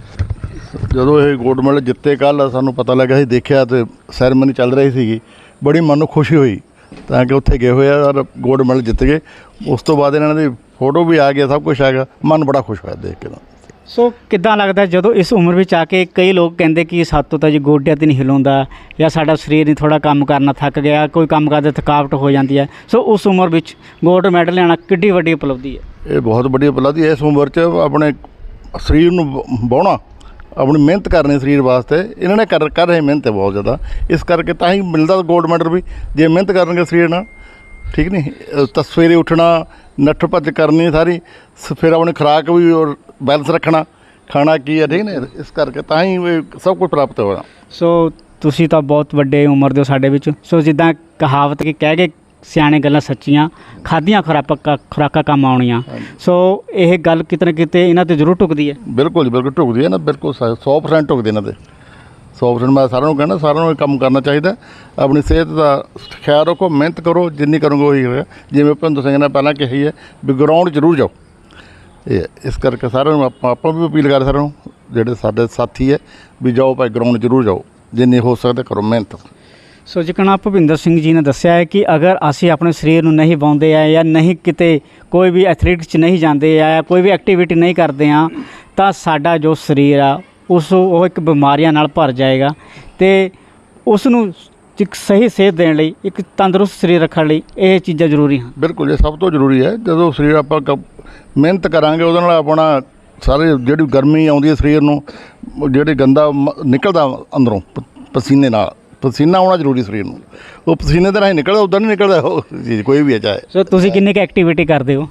ਜਦੋਂ ਇਹ ਗੋਲਡ ਮੈਡਲ ਜਿੱਤੇ ਕੱਲ ਸਾਨੂੰ ਪਤਾ ਲੱਗਾ ਸੀ ਦੇਖਿਆ ਤੇ ਸੈਰਮਨੀ ਚੱਲ ਰਹੀ ਸੀਗੀ। ਬੜੀ ਮਨ ਨੂੰ ਖੁਸ਼ੀ ਹੋਈ ਤਾਂ ਕਿ ਉੱਥੇ ਗਏ ਹੋਏ ਆ ਔਰ ਗੋਲਡ ਮੈਡਲ ਜਿੱਤ ਗਏ। ਉਸ ਤੋਂ ਬਾਅਦ ਇਹਨਾਂ ਦੀ ਫੋਟੋ ਵੀ ਆ ਗਿਆ ਸਭ ਕੁਝ ਆ ਗਿਆ। ਮਨ ਬੜਾ ਖੁਸ਼ ਹੋਇਆ ਦੇਖ ਕੇ ਤਾਂ। ਸੋ ਕਿੱਦਾਂ ਲੱਗਦਾ ਜਦੋਂ ਇਸ ਉਮਰ ਵਿੱਚ ਆ ਕੇ ਕਈ ਲੋਕ ਕਹਿੰਦੇ ਕਿ ਸਾਤੋਂ ਤਾਂ ਜੀ ਗੋਡਿਆਂ ਤੇ ਨਹੀਂ ਹਿਲਾਉਂਦਾ ਜਾਂ ਸਾਡਾ ਸਰੀਰ ਨਹੀਂ ਥੋੜਾ ਕੰਮ ਕਰਨਾ ਥੱਕ ਗਿਆ ਕੋਈ ਕੰਮ ਕਰਦੇ ਥਕਾਵਟ ਹੋ ਜਾਂਦੀ ਹੈ। ਸੋ ਉਸ ਉਮਰ ਵਿੱਚ ਗੋਲਡ ਮੈਡਲ ਲੈਣਾ ਕਿੱਡੀ ਵੱਡੀ ਉਪਲਬਧੀ ਹੈ? ਇਹ ਬਹੁਤ ਵੱਡੀ ਉਪਲਬਧੀ ਹੈ। ਇਸ ਉਮਰ 'ਚ ਆਪਣੇ ਸਰੀਰ ਨੂੰ ਬ- ਵਾਹੁਣਾ ਆਪਣੀ ਮਿਹਨਤ ਕਰਨੀ ਸਰੀਰ ਵਾਸਤੇ, ਇਹਨਾਂ ਨੇ ਕਰ ਕਰ ਰਹੇ ਮਿਹਨਤ ਹੈ ਬਹੁਤ ਜ਼ਿਆਦਾ। ਇਸ ਕਰਕੇ ਤਾਂ ਹੀ ਮਿਲਦਾ ਗੋਲਡ ਮੈਡਲ ਵੀ, ਜੇ ਮਿਹਨਤ ਕਰਨਗੇ ਸਰੀਰ ਨਾਲ। ਠੀਕ ਨਹੀਂ? ਅਹ ਉੱਠਣਾ, ਨੱਠ ਭੱਜ ਕਰਨੀ ਸਾਰੀ, ਸ- ਫਿਰ ਆਪਣੀ ਖੁਰਾਕ ਵੀ ਔਰ ਬੈਲੈਂਸ ਰੱਖਣਾ, ਖਾਣਾ ਕੀ ਹੈ, ਠੀਕ ਨੇ ਇਸ ਕਰਕੇ ਤਾਂ ਹੀ ਸਭ ਕੁਝ ਪ੍ਰਾਪਤ ਹੋਣਾ ਸੋ ਤੁਸੀਂ ਤਾਂ ਬਹੁਤ ਵੱਡੇ ਉਮਰ ਦੇ ਸਾਡੇ ਵਿੱਚ। ਸੋ ਜਿੱਦਾਂ ਕਹਾਵਤ ਕਿ ਕਹਿ ਕੇ ਸਿਆਣੇ ਗੱਲਾਂ ਸੱਚੀਆਂ ਖਾਧੀਆਂ ਖੁਰਾਕਾਂ ਖੁਰਾਕਾਂ ਕੰਮ ਆਉਣੀਆਂ। ਸੋ ਇਹ ਗੱਲ ਕਿਤੇ ਨਾ ਕਿਤੇ ਇਹਨਾਂ ਤੇ ਜ਼ਰੂਰ ਟੁਕਦੀ ਹੈ। ਬਿਲਕੁਲ ਜੀ ਬਿਲਕੁਲ ਢੁਕਦੀ ਹੈ ਨਾ ਬਿਲਕੁਲ ਸ- 100% ਢੁਕਦੇ ਇਹਨਾਂ ਤੇ। 100% ਮੈਂ ਸਾਰਿਆਂ ਨੂੰ ਕਹਿੰਦਾ ਸਾਰਿਆਂ ਨੂੰ ਇਹ ਕੰਮ ਕਰਨਾ ਚਾਹੀਦਾ। ਆਪਣੀ ਸਿਹਤ ਦਾ ਖਿਆਲ ਰੱਖੋ ਮਿਹਨਤ ਕਰੋ ਜਿੰਨੀ ਕਰੋਗੇ ਉਹੀ ਹੋਏਗਾ। ਜਿਵੇਂ ਭਿੰਦਰ ਸਿੰਘ ਨੇ ਪਹਿਲਾਂ ਕਹੀ ਹੈ ਵੀ ਗਰਾਊਂਡ ਜ਼ਰੂਰ ਜਾਓ। ਇਹ ਹੈ। ਇਸ ਕਰਕੇ ਸਾਰਿਆਂ ਨੂੰ ਆਪਾਂ ਆਪਾਂ ਵੀ ਅਪੀਲ ਕਰ ਸਾਰਿਆਂ ਨੂੰ ਜਿਹੜੇ ਸਾਡੇ ਸਾਥੀ ਹੈ ਵੀ ਜਾਓ ਭਾਈ ਗਰਾਊਂਡ ਜ਼ਰੂਰ ਜਾਓ। ਜਿੰਨੀ ਹੋ ਸਕਦਾ ਕਰੋ ਮਿਹਨਤ। ਸੋ ਜਿਕਣਾ ਭੁਪਿੰਦਰ ਸਿੰਘ ਜੀ ਨੇ ਦੱਸਿਆ ਹੈ ਕਿ ਅਗਰ ਅਸੀਂ ਆਪਣੇ ਸਰੀਰ ਨੂੰ ਨਹੀਂ ਬਾਉਂਦੇ ਆ ਜਾਂ ਨਹੀਂ ਕਿਤੇ ਕੋਈ ਵੀ ਐਥਲੀਟਿਕਸ 'ਚ ਨਹੀਂ ਜਾਂਦੇ ਆ ਜਾਂ ਕੋਈ ਵੀ ਐਕਟੀਵਿਟੀ ਨਹੀਂ ਕਰਦੇ ਆ, ਤਾਂ ਸਾਡਾ ਜੋ ਸਰੀਰ ਆ, ਉਸ ਉਹ ਇੱਕ ਬਿਮਾਰੀਆਂ ਨਾਲ ਭਰ ਜਾਏਗਾ ਤੇ ਉਸ ਨੂੰ ਇੱਕ ਸਹੀ ਸਿਹਤ ਦੇਣ ਲਈ, ਇੱਕ ਤੰਦਰੁਸਤ ਸਰੀਰ ਰੱਖਣ ਲਈ ਇਹ ਚੀਜ਼ਾਂ ਜ਼ਰੂਰੀ ਹਨ। ਬਿਲਕੁਲ ਇਹ ਸਭ ਤੋਂ ਜ਼ਰੂਰੀ ਹੈ, ਜਦੋਂ ਸਰੀਰ ਆਪਾਂ ਕ- ਮਿਹਨਤ ਕਰਾਂਗੇ, ਉਹਦੇ ਨਾਲ ਆਪਣਾ ਸਾਰੇ ਜਿਹੜੀ ਗਰਮੀ ਆਉਂਦੀ ਹੈ ਸਰੀਰ ਨੂੰ, ਉਹ ਜਿਹੜੀ ਗੰਦਾ ਮ- ਨਿਕਲਦਾ ਅੰਦਰੋਂ ਪਸੀਨੇ ਨਾਲ। ਪਸੀਨਾ ਆਉਣਾ ਜ਼ਰੂਰੀ ਸਰੀਰ ਨੂੰ। ਉਹ ਪਸੀਨੇ ਦੇ ਰਾਹੀਂ ਨਿਕਲਦਾ ਉਦਾਂ ਨਹੀਂ ਨਿਕਲਦਾ ਉਹ ਚੀਜ਼ ਕੋਈ ਵੀ ਹੈ ਚਾਹੇ। ਸੋ ਤੁਸੀਂ ਕਿੰਨੀ ਕੁ ਐਕਟੀਵਿਟੀ ਕਰਦੇ ਹੋ?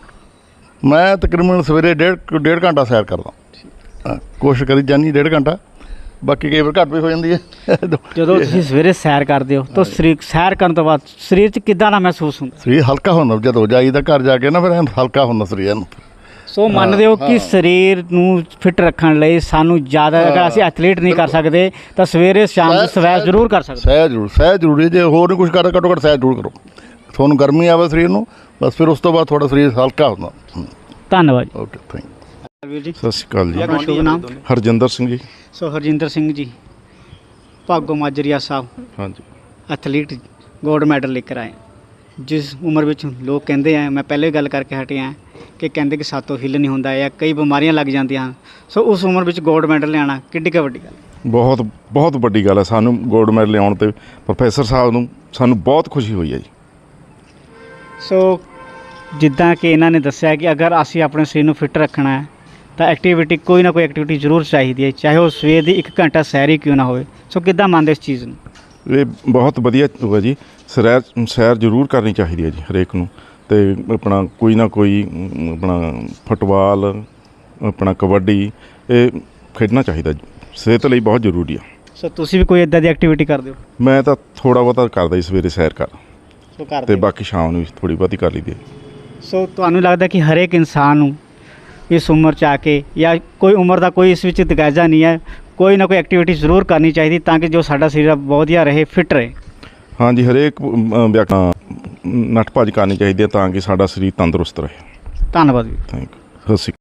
ਮੈਂ ਤਕਰੀਬਨ ਸਵੇਰੇ ਡੇਢ ਡੇਢ ਘੰਟਾ ਸੈਰ ਕਰਦਾ। ਹਾਂ, ਕੋਸ਼ਿਸ਼ ਕਰੀ ਜਾਨੀ ਡੇਢ ਘੰਟਾ। ਬਾਕੀ ਕਈ ਵਾਰ ਘੱਟ ਵੀ ਹੋ ਜਾਂਦੀ ਹੈ। ਜਦੋਂ ਤੁਸੀਂ ਸਵੇਰੇ ਸੈਰ ਕਰਦੇ ਹੋ ਤਾਂ ਸਰੀਰ ਸੈਰ ਕਰਨ ਤੋਂ ਬਾਅਦ ਸਰੀਰ 'ਚ ਕਿੱਦਾਂ ਦਾ ਮਹਿਸੂਸ ਹੁੰਦਾ? ਸਰੀਰ ਹਲਕਾ ਹੁੰਦਾ ਜਦੋਂ ਜਾਈਦਾ ਘਰ ਜਾ ਕੇ ਨਾ ਫਿਰ ਐਨ ਹਲਕਾ ਹੁੰਦਾ ਸਰੀਰ ਨੂੰ ਸੋ ਮੰਨਦੇ ਹੋ ਕਿ ਸਰੀਰ ਨੂੰ ਫਿਟ ਰੱਖਣ ਲਈ ਸਾਨੂੰ ਜ਼ਿਆਦਾ ਅਗਰ ਅਸੀਂ ਐਥਲੀਟ ਨਹੀਂ ਕਰ ਸਕਦੇ ਤਾਂ ਸਵੇਰੇ ਸ਼ਾਮ ਦੀ ਸਵੈਰ ਜ਼ਰੂਰ ਕਰ ਸਕਦੇ। ਸਹਿ ਜ਼ਰੂਰ ਸਹਿ ਜ਼ਰੂਰੀ। ਜੇ ਹੋਰ ਨਹੀਂ ਕੁਝ ਕਰ ਘੱਟੋ ਘੱਟ ਸਹਿ ਜ਼ਰੂਰ ਕਰੋ। ਤੁਹਾਨੂੰ ਗਰਮੀ ਆਵੇ ਸਰੀਰ ਨੂੰ ਬਸ ਫਿਰ ਉਸ ਤੋਂ ਬਾਅਦ ਤੁਹਾਡਾ ਸਰੀਰ ਹਲਕਾ ਹੁੰਦਾ। ਧੰਨਵਾਦ ਜੀ। ਓਕੇ ਥੈਂਕ ਵੀਰ ਜੀ। ਸਤਿ ਸ਼੍ਰੀ ਅਕਾਲ ਜੀ। ਆਪਣਾ ਸ਼ੁਭ ਨਾਮ? ਹਰਜਿੰਦਰ ਸਿੰਘ ਜੀ। ਸੋ ਹਰਜਿੰਦਰ ਸਿੰਘ ਜੀ ਭਾਗੋ ਮਾਜਰੀਆ ਸਾਹਿਬ। ਹਾਂਜੀ। ਐਥਲੀਟ ਗੋਲਡ ਮੈਡਲ ਲੈ ਕੇ ਆਏ। ਜਿਸ ਉਮਰ ਵਿੱਚ ਲੋਕ ਕਹਿੰਦੇ ਆ ਮੈਂ ਪਹਿਲੇ ਗੱਲ ਕਰਕੇ ਹਟਿਆ ਕਿ ਕਹਿੰਦੇ ਕਿ ਸਾਤੋਂ ਹਿੱਲ ਨਹੀਂ ਹੁੰਦਾ ਜਾਂ ਕਈ ਬਿਮਾਰੀਆਂ ਲੱਗ ਜਾਂਦੀਆਂ ਹਨ। ਸੋ ਉਸ ਉਮਰ ਵਿੱਚ ਗੋਲਡ ਮੈਡਲ ਲਿਆਣਾ ਕਿੱਡੀ ਕੁ ਵੱਡੀ ਗੱਲ ਬਹੁਤ ਬਹੁਤ ਵੱਡੀ ਗੱਲ ਹੈ। ਸਾਨੂੰ ਗੋਲਡ ਮੈਡਲ ਲਿਆਉਣ ਤੇ ਪ੍ਰੋਫੈਸਰ ਸਾਹਿਬ ਨੂੰ ਸਾਨੂੰ ਬਹੁਤ ਖੁਸ਼ੀ ਹੋਈ ਹੈ ਜੀ। ਸੋ ਜਿੱਦਾਂ ਕਿ ਇਹਨਾਂ ਨੇ ਦੱਸਿਆ ਕਿ ਅਗਰ ਅਸੀਂ ਆਪਣੇ ਸਰੀਰ ਨੂੰ ਫਿੱਟ ਰੱਖਣਾ ਹੈ ਤਾਂ ਐਕਟੀਵਿਟੀ ਕੋਈ ਨਾ ਕੋਈ ਐਕਟੀਵਿਟੀ ਜ਼ਰੂਰ ਚਾਹੀਦੀ ਹੈ ਚਾਹੇ ਉਹ ਸਵੇਰ ਦੀ 1 ਘੰਟਾ ਸੈਰ ਹੀ ਕਿਉਂ ਨਾ ਹੋਵੇ। ਸੋ ਕਿੱਦਾਂ ਮੰਨਦੇ ਇਸ ਚੀਜ਼ ਨੂੰ? ਇਹ ਬਹੁਤ ਵਧੀਆ ਹੋਇਆ ਜੀ। ਸੈਰ ਸੈਰ ਜ਼ਰੂਰ ਕਰਨੀ ਚਾਹੀਦੀ ਹੈ ਜੀ ਹਰੇਕ ਨੂੰ। ਤੇ ਆਪਣਾ ਕੋਈ ਨਾ ਕੋਈ ਆਪਣਾ ਫੁੱਟਬਾਲ ਆਪਣਾ ਕਬੱਡੀ ਇਹ ਖੇਡਣਾ ਚਾਹੀਦਾ ਜੀ। ਸਿਹਤ ਲਈ ਬਹੁਤ ਜ਼ਰੂਰੀ ਆ। ਸੋ ਤੁਸੀਂ ਵੀ ਕੋਈ ਇਦਾਂ ਦੀ ਐਕਟੀਵਿਟੀ ਕਰਦੇ ਹੋ? ਮੈਂ ਤਾਂ ਥੋੜਾ ਬਹੁਤਾ ਕਰਦਾ ਜੀ ਸਵੇਰੇ ਸੈਰ ਕਰ ਸੋ ਤੇ ਕਰਦੇ। ਬਾਕੀ ਸ਼ਾਮ ਨੂੰ ਥੋੜੀ ਬਹੁਤੀ ਕਰ ਲਈਦੀ ਸੋ ਤੁਹਾਨੂੰ ਲੱਗਦਾ ਕਿ ਹਰੇਕ ਇਨਸਾਨ ਨੂੰ ਇਸ ਉਮਰ 'ਚ ਆ ਕੇ ਜਾਂ ਕੋਈ ਉਮਰ ਦਾ ਕੋਈ ਇਸ ਵਿੱਚ ਤਗਾਜ਼ਾ ਨਹੀਂ ਹੈ ਕੋਈ ਨਾ ਕੋਈ ਐਕਟੀਵਿਟੀ ਜ਼ਰੂਰ ਕਰਨੀ ਚਾਹੀਦੀ ਤਾਂ ਕਿ ਜੋ ਸਾਡਾ ਸਰੀਰ ਵਧੀਆ ਰਹੇ ਫਿਟ ਰਹੇ। ਹਾਂਜੀ ਹਰੇਕ ਵਿਅਕਤੀ ਨੱਠ ਭੱਜ ਕਰਨੀ ਚਾਹੀਦੀ ਹੈ ਤਾਂ ਕਿ ਸਾਡਾ ਸਰੀਰ ਤੰਦਰੁਸਤ ਰਹੇ। ਧੰਨਵਾਦ ਜੀ। ਥੈਂਕ ਯੂ ਸਤਿ ਸ਼੍ਰੀ ਅਕਾਲ।